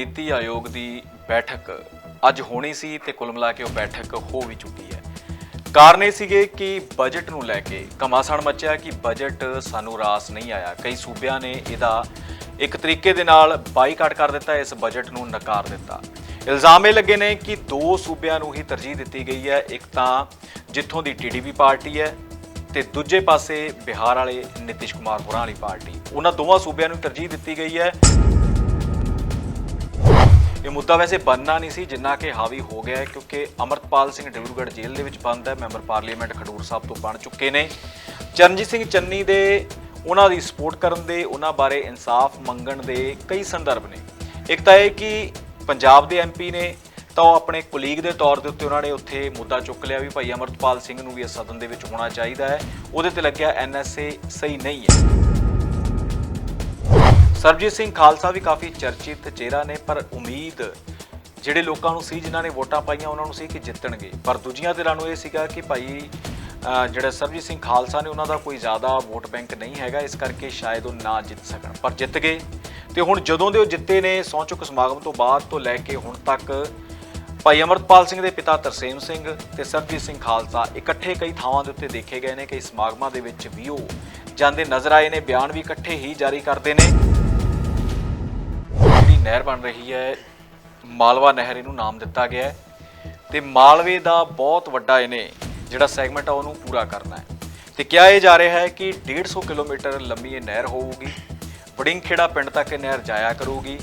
ਨੀਤੀ ਆਯੋਗ ਦੀ ਬੈਠਕ ਅੱਜ ਹੋਣੀ ਸੀ ਤੇ ਕੁੱਲ ਮਿਲਾ ਕੇ ਉਹ ਬੈਠਕ ਹੋ ਵੀ ਚੁੱਕੀ ਹੈ। ਕਾਰਨ ਇਹ ਸੀਗੇ ਕਿ ਬਜਟ ਨੂੰ ਲੈ ਕੇ ਕਮਾਸਣ ਮੱਚਿਆ ਕਿ ਬਜਟ ਸਾਨੂੰ ਰਾਸ ਨਹੀਂ ਆਇਆ। ਕਈ ਸੂਬਿਆਂ ਨੇ ਇਹਦਾ ਇੱਕ ਤਰੀਕੇ ਦੇ ਨਾਲ ਬਾਈਕਾਟ ਕਰ ਦਿੱਤਾ, ਇਸ ਬਜਟ ਨੂੰ ਨਕਾਰ ਦਿੱਤਾ। ਇਲਜ਼ਾਮ ਇਹ ਲੱਗੇ ਨੇ ਕਿ ਦੋ ਸੂਬਿਆਂ ਨੂੰ ਹੀ ਤਰਜੀਹ ਦਿੱਤੀ ਗਈ ਹੈ, ਇੱਕ ਤਾਂ ਜਿੱਥੋਂ ਦੀ ਟੀਡੀਪੀ ਪਾਰਟੀ ਹੈ ਤੇ ਦੂਜੇ ਪਾਸੇ ਬਿਹਾਰ ਵਾਲੇ ਨਿਤਿਸ਼ ਕੁਮਾਰ ਹੋਰਾਂ ਵਾਲੀ ਪਾਰਟੀ। ਉਹਨਾਂ ਦੋਵਾਂ ਸੂਬਿਆਂ ਨੂੰ ਤਰਜੀਹ ਦਿੱਤੀ ਗਈ ਹੈ। ਇਹ ਮੁੱਦਾ ਵੈਸੇ ਬੰਨਣਾ ਨਹੀਂ ਸੀ, ਜਿੰਨਾ ਕਿ ਹਾਵੀ ਹੋ ਗਿਆ ਹੈ, ਕਿਉਂਕਿ ਅਮਰਤਪਾਲ ਸਿੰਘ ਡਿਬਰੂਗੜ੍ਹ ਜੇਲ੍ਹ ਦੇ ਵਿੱਚ ਬੰਦ ਹੈ, ਮੈਂਬਰ ਪਾਰਲੀਮੈਂਟ ਖਡੂਰ ਸਾਹਿਬ ਤੋਂ ਬਣ ਚੁੱਕੇ ਨੇ। ਚਰਨਜੀਤ ਸਿੰਘ ਚੰਨੀ ਦੇ ਉਹਨਾਂ ਦੀ ਸਪੋਰਟ ਕਰਨ ਦੇ, ਉਹਨਾਂ ਬਾਰੇ ਇਨਸਾਫ ਮੰਗਣ ਦੇ ਕਈ ਸੰਦਰਭ ਨੇ। ਇੱਕ ਤਾਂ ਇਹ ਕਿ ਪੰਜਾਬ ਦੇ ਐਮਪੀ ਨੇ ਤਾਂ ਉਹ ਆਪਣੇ ਕੁਲੀਗ ਦੇ ਤੌਰ ਦੇ ਉੱਤੇ ਉਹਨਾਂ ਨੇ ਉੱਥੇ ਮੁੱਦਾ ਚੁੱਕ ਲਿਆ ਵੀ ਭਾਈ ਅਮਰਤਪਾਲ ਸਿੰਘ ਨੂੰ ਵੀ ਇਸ ਸਦਨ ਦੇ ਵਿੱਚ ਹੋਣਾ ਚਾਹੀਦਾ ਹੈ। ਉਹਦੇ ਤੇ ਲੱਗਿਆ ਐਨਐਸਏ ਸਹੀ ਨਹੀਂ ਹੈ। ਸਰਬਜੀਤ ਸਿੰਘ ਖਾਲਸਾ ਵੀ ਕਾਫੀ ਚਰਚਿਤ ਚਿਹਰਾ ਨੇ, ਪਰ ਉਮੀਦ ਜਿਹੜੇ ਲੋਕਾਂ ਨੂੰ ਸੀ, ਜਿਨ੍ਹਾਂ ਨੇ ਵੋਟਾਂ ਪਾਈਆਂ, ਉਹਨਾਂ ਨੂੰ ਸੀ ਕਿ ਜਿੱਤਣਗੇ। ਪਰ ਦੂਜੀਆਂ ਧਿਰਾਂ ਨੂੰ ਇਹ ਸੀਗਾ ਕਿ ਭਾਈ ਜਿਹੜਾ ਸਰਬਜੀਤ ਸਿੰਘ ਖਾਲਸਾ ਨੇ, ਉਹਨਾਂ ਦਾ ਕੋਈ ਜ਼ਿਆਦਾ ਵੋਟ ਬੈਂਕ ਨਹੀਂ ਹੈਗਾ, ਇਸ ਕਰਕੇ ਸ਼ਾਇਦ ਉਹ ਨਾ ਜਿੱਤ ਸਕਣ। ਪਰ ਜਿੱਤ ਗਏ। ਤੇ ਹੁਣ ਜਦੋਂ ਦੇ ਉਹ ਜਿੱਤੇ ਨੇ, ਸਹੁੰ ਚੁੱਕ ਸਮਾਗਮ ਤੋਂ ਬਾਅਦ ਤੋਂ ਲੈ ਕੇ ਹੁਣ ਤੱਕ, ਭਾਈ ਅਮਰਤਪਾਲ ਸਿੰਘ ਦੇ ਪਿਤਾ ਤਰਸੇਮ ਸਿੰਘ ਤੇ ਸਰਬਜੀਤ ਸਿੰਘ ਖਾਲਸਾ ਇਕੱਠੇ ਕਈ ਥਾਵਾਂ ਦੇ ਉੱਤੇ ਦੇਖੇ ਗਏ ਨੇ ਕਿ ਸਮਾਗਮਾਂ ਦੇ ਵਿੱਚ ਵੀ ਉਹ ਜਾਂਦੇ ਨਜ਼ਰ ਆਏ ਨੇ, ਬਿਆਨ ਵੀ ਇਕੱਠੇ ਹੀ ਜਾਰੀ ਕਰਦੇ ਨੇ। ਨਹਿਰ ਬਣ ਰਹੀ ਹੈ। ਮਾਲਵਾ ਨਹਿਰ ਇਹਨੂੰ ਨਾਮ ਦਿੱਤਾ ਗਿਆ ਹੈ ਤੇ ਮਾਲਵੇ ਦਾ ਬਹੁਤ ਵੱਡਾ ਇਹਨੇ ਜਿਹੜਾ ਸੈਗਮੈਂਟ ਆ ਉਹਨੂੰ ਪੂਰਾ ਕਰਨਾ ਹੈ। ਤੇ ਕਿਹਾ ਇਹ ਜਾ ਰਿਹਾ ਹੈ ਕਿ 150 ਕਿਲੋਮੀਟਰ ਲੰਮੀ ਇਹ ਨਹਿਰ ਹੋਊਗੀ, ਵੜਿੰਗਖੇੜਾ ਪਿੰਡ ਤੱਕ ਇਹ ਨਹਿਰ ਜਾਇਆ ਕਰੂਗੀ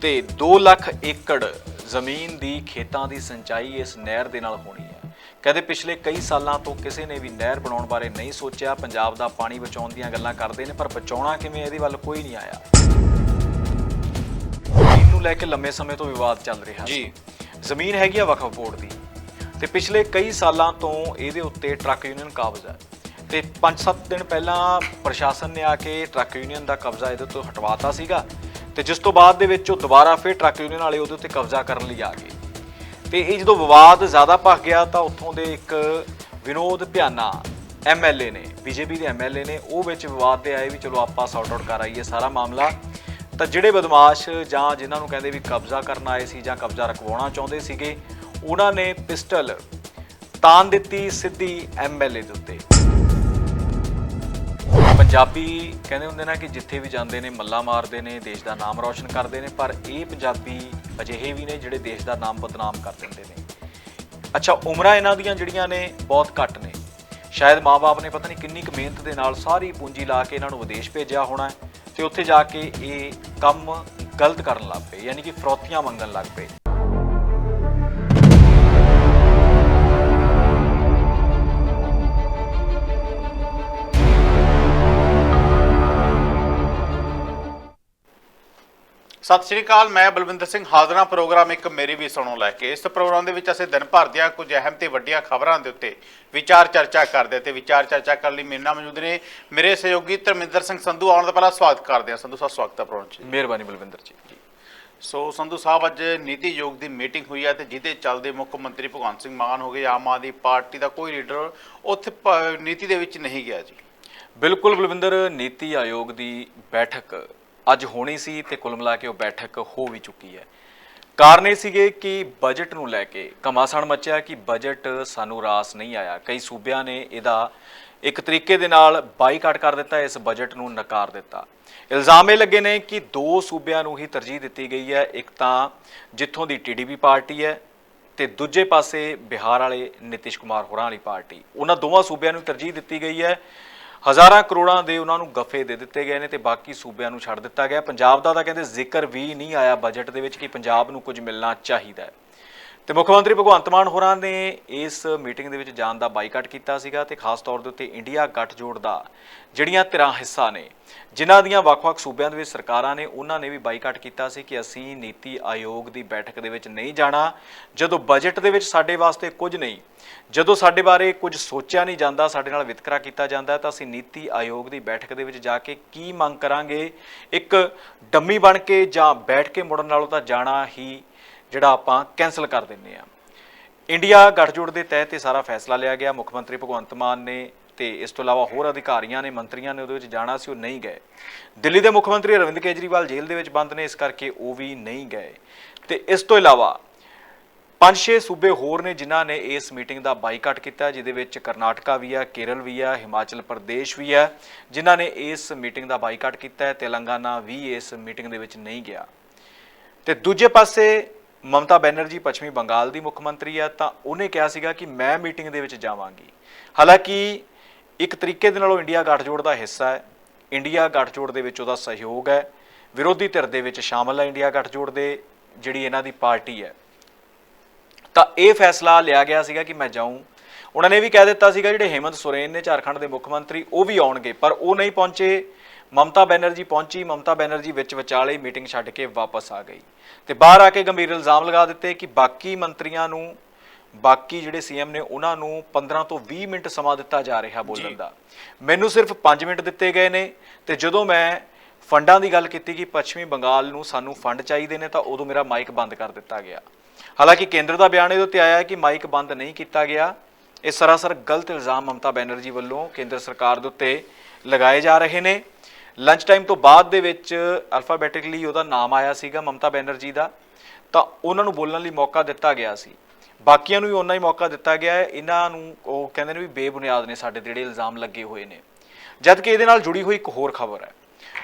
ਤੇ 2 ਲੱਖ ਏਕੜ ਜ਼ਮੀਨ ਦੀ ਖੇਤਾਂ ਦੀ ਸਿੰਚਾਈ ਇਸ ਨਹਿਰ ਦੇ ਨਾਲ ਹੋਣੀ ਹੈ। ਕਹਿੰਦੇ ਪਿਛਲੇ ਕਈ ਸਾਲਾਂ ਤੋਂ ਕਿਸੇ ਨੇ ਵੀ ਨਹਿਰ ਬਣਾਉਣ ਬਾਰੇ ਨਹੀਂ ਸੋਚਿਆ, ਪੰਜਾਬ ਦਾ ਪਾਣੀ ਬਚਾਉਣ ਦੀਆਂ ਗੱਲਾਂ ਕਰਦੇ ਨੇ, ਪਰ ਬਚਾਉਣਾ ਕਿਵੇਂ ਇਹਦੇ ਵੱਲ ਕੋਈ ਨਹੀਂ ਆਇਆ। ਨੂੰ ਲੈ ਕੇ ਲੰਮੇ ਸਮੇਂ ਤੋਂ ਵਿਵਾਦ ਚੱਲ ਰਿਹਾ ਜੀ। ਜ਼ਮੀਨ ਹੈਗੀ ਆ ਵਕਫ ਬੋਰਡ ਦੀ। ਤੇ ਪਿਛਲੇ ਕਈ ਸਾਲਾਂ ਤੋਂ ਇਹਦੇ ਉੱਤੇ ਟਰੱਕ ਯੂਨੀਅਨ ਕਾਬਜ਼ ਹੈ। ਤੇ 5-7 ਦਿਨ ਪਹਿਲਾਂ ਪ੍ਰਸ਼ਾਸਨ ਨੇ ਆ ਕੇ ਟਰੱਕ ਯੂਨੀਅਨ ਦਾ ਕਬਜ਼ਾ ਇਹਦੇ ਤੋਂ ਹਟਵਾਤਾ ਸੀਗਾ। ਤੇ ਜਿਸ ਤੋਂ ਬਾਅਦ ਦੇ ਵਿੱਚ ਉਹ ਦੁਬਾਰਾ ਫਿਰ ਟਰੱਕ ਯੂਨੀਅਨ ਵਾਲੇ ਉਹਦੇ ਉੱਤੇ ਕਬਜ਼ਾ ਕਰਨ ਲਈ ਆ ਗਏ। ਤੇ ਇਹ ਜਦੋਂ ਵਿਵਾਦ ਜ਼ਿਆਦਾ ਭਖ ਗਿਆ ਤਾਂ ਉੱਥੋਂ ਦੇ ਇੱਕ ਵਿਨੋਦ ਭਿਆਨਾ ਐਮਐਲਏ ਨੇ ਬੀਜੇਪੀ ਦੇ ਐਮਐਲਏ ਨੇ ਉਹ ਵਿੱਚ ਵਿਵਾਦ ਤੇ ਆਏ ਵੀ ਚਲੋ ਆਪਾਂ ਸੌਟ ਆਊਟ ਕਰ ਆਈਏ ਸਾਰਾ ਮਾਮਲਾ। ਤਾਂ ਜਿਹੜੇ ਬਦਮਾਸ਼ ਜਾਂ ਜਿਨ੍ਹਾਂ ਨੂੰ ਕਹਿੰਦੇ ਵੀ ਕਬਜ਼ਾ ਕਰਨ ਆਏ ਸੀ ਜਾਂ ਕਬਜ਼ਾ ਰਖਵਾਉਣਾ ਚਾਹੁੰਦੇ ਸੀਗੇ, ਉਹਨਾਂ ਨੇ ਪਿਸਟਲ ਤਾਨ ਦਿੱਤੀ ਸਿੱਧੀ ਐਮਐਲਏ ਦੇ ਉੱਤੇ। ਪੰਜਾਬੀ ਕਹਿੰਦੇ ਹੁੰਦੇ ਨਾ ਕਿ ਜਿੱਥੇ ਵੀ ਜਾਂਦੇ ਨੇ ਮੱਲਾ ਮਾਰਦੇ ਨੇ, ਦੇਸ਼ ਦਾ ਨਾਮ ਰੌਸ਼ਨ ਕਰਦੇ ਨੇ, ਪਰ ਇਹ ਪੰਜਾਬੀ ਅਜਿਹੇ ਵੀ ਨੇ ਜਿਹੜੇ ਦੇਸ਼ ਦਾ ਨਾਮ ਬਦਨਾਮ ਕਰ ਦਿੰਦੇ ਨੇ। ਅੱਛਾ, ਉਮਰਾਂ ਇਹਨਾਂ ਦੀਆਂ ਜਿਹੜੀਆਂ ਨੇ ਬਹੁਤ ਘੱਟ ਨੇ। ਸ਼ਾਇਦ ਮਾਪੇ ਨੇ ਪਤਾ ਨਹੀਂ ਕਿੰਨੀ ਕੁ ਮਿਹਨਤ ਦੇ ਨਾਲ ਸਾਰੀ ਪੂੰਜੀ ਲਾ ਕੇ ਇਹਨਾਂ ਨੂੰ ਵਿਦੇਸ਼ ਭੇਜਿਆ ਹੋਣਾ ਹੈ। ਤੇ ਉੱਥੇ ਜਾ ਕੇ ਇਹ ਕੰਮ ਗਲਤ ਕਰਨ ਲੱਗ ਪਏ, ਯਾਨੀ ਕਿ ਫਰੋਤੀਆਂ ਮੰਗਣ ਲੱਗ ਪਏ। ਸਤਿ ਸ਼੍ਰੀ ਅਕਾਲ ਮੈਂ ਬਲਵਿੰਦਰ ਸਿੰਘ ਹਾਜ਼ਰਾਂ ਪ੍ਰੋਗਰਾਮ ਇੱਕ ਮੇਰੀ ਵੀ ਸੁਣੋ ਲੈ ਕੇ। ਇਸ ਪ੍ਰੋਗਰਾਮ ਦੇ ਵਿੱਚ ਅਸੀਂ ਦਿਨ ਭਰ ਦੀਆਂ ਕੁਝ ਅਹਿਮ ਤੇ ਵੱਡੀਆਂ ਖਬਰਾਂ ਦੇ ਉੱਤੇ ਵਿਚਾਰ ਚਰਚਾ ਕਰਦੇ ਤੇ ਵਿਚਾਰ ਚਰਚਾ ਕਰਨ ਲਈ ਮੇਰੇ ਨਾਲ ਮੌਜੂਦ ਨੇ ਮੇਰੇ ਸਹਿਯੋਗੀ ਧਰਮਿੰਦਰ ਸਿੰਘ ਸੰਧੂ। ਆਉਣ ਤੋਂ ਪਹਿਲਾਂ ਸਵਾਗਤ ਕਰਦੇ ਹਾਂ। ਸੰਧੂ ਸਾਹਿਬ ਸਵਾਗਤ ਹੈ ਪ੍ਰੋਗਰਾਮ 'ਚ। ਮਿਹਰਬਾਨੀ ਬਲਵਿੰਦਰ ਜੀ। ਸੋ ਸੰਧੂ ਸਾਹਿਬ ਅੱਜ ਨੀਤੀ ਆਯੋਗ ਦੀ ਮੀਟਿੰਗ ਹੋਈ ਹੈ ਤੇ ਜਿਹਦੇ ਚੱਲਦੇ ਮੁੱਖ ਮੰਤਰੀ ਭਗਵੰਤ ਸਿੰਘ ਮਾਨ ਹੋ ਗਏ ਆਮ ਆਦਮੀ ਪਾਰਟੀ ਦਾ ਕੋਈ ਲੀਡਰ ਉੱਥੇ ਨੀਤੀ ਦੇ ਵਿੱਚ ਨਹੀਂ ਗਿਆ ਜੀ। ਬਿਲਕੁਲ ਬਲਵਿੰਦਰ ਨੀਤੀ ਆਯੋਗ ਦੀ ਬੈਠਕ ਅੱਜ ਹੋਣੀ ਸੀ ਤੇ ਕੁੱਲ ਮਿਲਾ ਕੇ ਉਹ ਬੈਠਕ ਹੋ ਵੀ ਚੁੱਕੀ ਹੈ। ਕਾਰਨ ਇਹ ਸੀਗੇ ਕਿ ਬਜਟ ਨੂੰ ਲੈ ਕੇ ਘਮਾਸਾਨ ਮਚਿਆ ਕਿ ਬਜਟ ਸਾਨੂੰ ਰਾਸ ਨਹੀਂ ਆਇਆ। ਕਈ ਸੂਬਿਆਂ ਨੇ ਇਹਦਾ ਇੱਕ ਤਰੀਕੇ ਦੇ ਨਾਲ ਬਾਈਕਾਟ ਕਰ ਦਿੱਤਾ, ਇਸ ਬਜਟ ਨੂੰ ਨਕਾਰ ਦਿੱਤਾ। ਇਲਜ਼ਾਮ ਇਹ ਲੱਗੇ ਨੇ ਕਿ ਦੋ ਸੂਬਿਆਂ ਨੂੰ ਹੀ ਤਰਜੀਹ ਦਿੱਤੀ ਗਈ ਹੈ। ਇੱਕ ਤਾਂ ਜਿੱਥੋਂ ਦੀ ਟੀਡੀਪੀ ਪਾਰਟੀ ਹੈ ਤੇ ਦੂਜੇ ਪਾਸੇ ਬਿਹਾਰ ਵਾਲੇ ਨਿਤਿਸ਼ ਕੁਮਾਰ ਹੋਰਾਂ ਵਾਲੀ ਪਾਰਟੀ। ਉਹਨਾਂ ਦੋਵਾਂ ਸੂਬਿਆਂ ਨੂੰ ਤਰਜੀਹ ਦਿੱਤੀ ਗਈ ਹੈ। ਹਜ਼ਾਰਾਂ ਕਰੋੜਾਂ ਦੇ ਉਹਨਾਂ ਨੂੰ ਗਫੇ ਦੇ ਦਿੱਤੇ ਗਏ ਨੇ ਤੇ ਬਾਕੀ ਸੂਬਿਆਂ ਨੂੰ ਛੱਡ ਦਿੱਤਾ ਗਿਆ। ਪੰਜਾਬ ਦਾ ਤਾਂ ਕਹਿੰਦੇ ਜ਼ਿਕਰ ਵੀ ਨਹੀਂ ਆਇਆ ਬਜਟ ਦੇ ਵਿੱਚ ਕਿ ਪੰਜਾਬ ਨੂੰ ਕੁਝ ਮਿਲਣਾ ਚਾਹੀਦਾ ਹੈ। ਤੇ ਮੁੱਖ ਮੰਤਰੀ ਭਗਵੰਤ ਮਾਨ ਹੋਰਾਂ ਨੇ ਇਸ ਮੀਟਿੰਗ ਦੇ ਵਿੱਚ ਜਾਣ ਦਾ ਬਾਈਕਾਟ ਕੀਤਾ ਸੀਗਾ ਤੇ ਖਾਸ ਤੌਰ ਦੇ ਉੱਤੇ ਇੰਡੀਆ ਗੱਠਜੋੜ ਦਾ ਜਿਹੜੀਆਂ ਧਿਰਾਂ ਹਿੱਸਾ ਨੇ, ਜਿਨ੍ਹਾਂ ਦੀਆਂ ਵੱਖ-ਵੱਖ ਸੂਬਿਆਂ ਦੇ ਵਿੱਚ ਸਰਕਾਰਾਂ ਨੇ ਉਹਨਾਂ ਨੇ ਵੀ ਬਾਈਕਾਟ ਕੀਤਾ ਸੀ ਕਿ ਅਸੀਂ ਨੀਤੀ ਆਯੋਗ ਦੀ ਬੈਠਕ ਦੇ ਵਿੱਚ ਨਹੀਂ ਜਾਣਾ, ਜਦੋਂ ਬਜਟ ਦੇ ਵਿੱਚ ਸਾਡੇ ਵਾਸਤੇ ਕੁਝ ਨਹੀਂ, ਜਦੋਂ ਸਾਡੇ ਬਾਰੇ ਕੁਝ ਸੋਚਿਆ ਨਹੀਂ ਜਾਂਦਾ, ਸਾਡੇ ਨਾਲ ਵਿਤਕਰਾ ਕੀਤਾ ਜਾਂਦਾ, ਤਾਂ ਅਸੀਂ ਨੀਤੀ ਆਯੋਗ ਦੀ ਬੈਠਕ ਦੇ ਵਿੱਚ ਜਾ ਕੇ ਕੀ ਮੰਗ ਕਰਾਂਗੇ? ਇੱਕ ਡੰਮੀ ਬਣ ਕੇ ਜਾਂ ਬੈਠ ਕੇ ਮੁੜਨ ਨਾਲੋਂ ਤਾਂ ਜਾਣਾ ਹੀ ਜਿਹੜਾ ਆਪਾਂ ਕੈਨਸਲ ਕਰ ਦਿੰਨੇ ਆ ਇੰਡੀਆ ਗੱਠਜੋੜ ਦੇ ਤਹਿਤ ਇਹ ਸਾਰਾ ਫੈਸਲਾ ਲਿਆ ਗਿਆ। ਮੁੱਖ ਮੰਤਰੀ ਭਗਵੰਤ ਮਾਨ ਨੇ ਤੇ ਇਸ ਤੋਂ ਇਲਾਵਾ ਹੋਰ ਅਧਿਕਾਰੀਆਂ ਨੇ, ਮੰਤਰੀਆਂ ਨੇ ਉਹਦੇ ਵਿੱਚ ਜਾਣਾ ਸੀ, ਉਹ ਨਹੀਂ ਗਏ। ਦਿੱਲੀ ਦੇ ਮੁੱਖ ਮੰਤਰੀ ਅਰਵਿੰਦ ਕੇਜਰੀਵਾਲ ਜੇਲ੍ਹ ਦੇ ਵਿੱਚ ਬੰਦ ਨੇ, ਇਸ ਕਰਕੇ ਉਹ ਵੀ ਨਹੀਂ ਗਏ। ਤੇ ਇਸ ਤੋਂ ਇਲਾਵਾ ਪੰਜ ਛੇ ਸੂਬੇ ਹੋਰ ਨੇ ਜਿਨ੍ਹਾਂ ਨੇ ਇਸ ਮੀਟਿੰਗ ਦਾ ਬਾਈਕਾਟ ਕੀਤਾ, ਜਿਹਦੇ ਵਿੱਚ ਕਰਨਾਟਕਾ ਵੀ ਹੈ ਕੇਰਲ ਵੀ ਹੈ ਹਿਮਾਚਲ ਪ੍ਰਦੇਸ਼ ਵੀ ਹੈ ਜਿਨ੍ਹਾਂ ਨੇ ਇਸ ਮੀਟਿੰਗ ਦਾ ਬਾਈਕਾਟ ਕੀਤਾ ਹੈ। ਤੇਲੰਗਾਨਾ ਵੀ ਇਸ ਮੀਟਿੰਗ ਦੇ ਵਿੱਚ ਨਹੀਂ ਗਿਆ। ਤੇ ਦੂਜੇ ਪਾਸੇ ਮਮਤਾ ਬੈਨਰਜੀ ਪੱਛਮੀ ਬੰਗਾਲ ਦੀ ਮੁੱਖ ਮੰਤਰੀ ਆ, ਤਾਂ ਉਹਨੇ ਕਿਹਾ ਸੀਗਾ ਕਿ ਮੈਂ ਮੀਟਿੰਗ ਦੇ ਵਿੱਚ ਜਾਵਾਂਗੀ। ਹਾਲਾਂਕਿ ਇੱਕ ਤਰੀਕੇ ਦੇ ਨਾਲ ਉਹ ਇੰਡੀਆ ਗੱਠਜੋੜ ਦਾ ਹਿੱਸਾ ਹੈ। ਇੰਡੀਆ ਗੱਠਜੋੜ ਦੇ ਵਿੱਚ ਉਹਦਾ ਸਹਿਯੋਗ ਹੈ। ਵਿਰੋਧੀ ਧਿਰ ਦੇ ਵਿੱਚ ਸ਼ਾਮਲ ਹੈ ਇੰਡੀਆ ਗੱਠਜੋੜ ਦੇ, ਜਿਹੜੀ ਇਹਨਾਂ ਦੀ ਪਾਰਟੀ ਹੈ। ਤਾਂ ਇਹ ਫੈਸਲਾ ਲਿਆ ਗਿਆ ਸੀਗਾ ਕਿ ਮੈਂ ਜਾਊਂ। ਉਹਨਾਂ ਨੇ ਵੀ ਕਹਿ ਦਿੱਤਾ ਸੀਗਾ, ਜਿਹੜੇ ਹੇਮੰਤ ਸੋਰੇਨ ਨੇ ਝਾਰਖੰਡ ਦੇ ਮੁੱਖ ਮੰਤਰੀ, ਉਹ ਵੀ ਆਉਣਗੇ, ਪਰ ਉਹ ਨਹੀਂ ਪਹੁੰਚੇ। ਮਮਤਾ ਬੈਨਰਜੀ ਪਹੁੰਚੀ ਮਮਤਾ ਬੈਨਰਜੀ ਵਿੱਚ ਵਿਚਾਲੇ ਮੀਟਿੰਗ ਛੱਡ ਕੇ ਵਾਪਸ ਆ ਗਈ। ਤੇ ਬਾਹਰ ਆ ਕੇ ਗੰਭੀਰ ਇਲਜ਼ਾਮ ਲਗਾ ਦਿੱਤੇ ਕਿ ਬਾਕੀ ਮੰਤਰੀਆਂ ਨੂੰ ਬਾਕੀ ਜਿਹੜੇ ਸੀਐਮ ਨੇ ਉਹਨਾਂ ਨੂੰ 15 ਤੋਂ 20 ਮਿੰਟ ਸਮਾਂ ਦਿੱਤਾ ਜਾ ਰਿਹਾ ਬੋਲਣ ਦਾ। ਮੈਨੂੰ ਸਿਰਫ 5 ਮਿੰਟ ਦਿੱਤੇ ਗਏ ਨੇ ਤੇ ਜਦੋਂ ਮੈਂ ਫੰਡਾਂ ਦੀ ਗੱਲ ਕੀਤੀ ਕਿ ਪੱਛਮੀ ਬੰਗਾਲ ਨੂੰ ਸਾਨੂੰ ਫੰਡ ਚਾਹੀਦੇ ਨੇ ਤਾਂ ਉਦੋਂ ਮੇਰਾ ਮਾਈਕ ਬੰਦ ਕਰ ਦਿੱਤਾ ਗਿਆ। ਹਾਲਾਂਕਿ ਕੇਂਦਰ ਦਾ ਬਿਆਨ ਇਹਦੇ ਉੱਤੇ ਆਇਆ ਹੈ ਕਿ ਮਾਈਕ ਬੰਦ ਨਹੀਂ ਕੀਤਾ ਗਿਆ। ਇਹ ਸਰਾਸਰ ਗਲਤ ਇਲਜ਼ਾਮ ਮਮਤਾ ਬੈਨਰਜੀ ਵੱਲੋਂ ਕੇਂਦਰ ਸਰਕਾਰ ਦੇ ਉੱਤੇ ਲਗਾਏ ਜਾ ਰਹੇ ਨੇ। ਲੰਚ ਟਾਈਮ ਤੋਂ ਬਾਅਦ ਦੇ ਵਿੱਚ ਅਲਫਾਬੈਟਿਕਲੀ ਉਹਦਾ ਨਾਮ ਆਇਆ ਸੀਗਾ ਮਮਤਾ ਬੈਨਰਜੀ ਦਾ, ਤਾਂ ਉਹਨਾਂ ਨੂੰ ਬੋਲਣ ਲਈ ਮੌਕਾ ਦਿੱਤਾ ਗਿਆ ਸੀ। ਬਾਕੀਆਂ ਨੂੰ ਵੀ ਉਹਨਾਂ ਹੀ ਮੌਕਾ ਦਿੱਤਾ ਗਿਆ ਹੈ, ਇਹਨਾਂ ਨੂੰ ਉਹ ਕਹਿੰਦੇ ਨੇ ਵੀ ਬੇਬੁਨਿਆਦ ਨੇ ਸਾਡੇ ਜਿਹੜੇ ਇਲਜ਼ਾਮ ਲੱਗੇ ਹੋਏ ਨੇ। ਜਦ ਕਿ ਇਹਦੇ ਨਾਲ ਜੁੜੀ ਹੋਈ ਇੱਕ ਹੋਰ ਖਬਰ ਹੈ,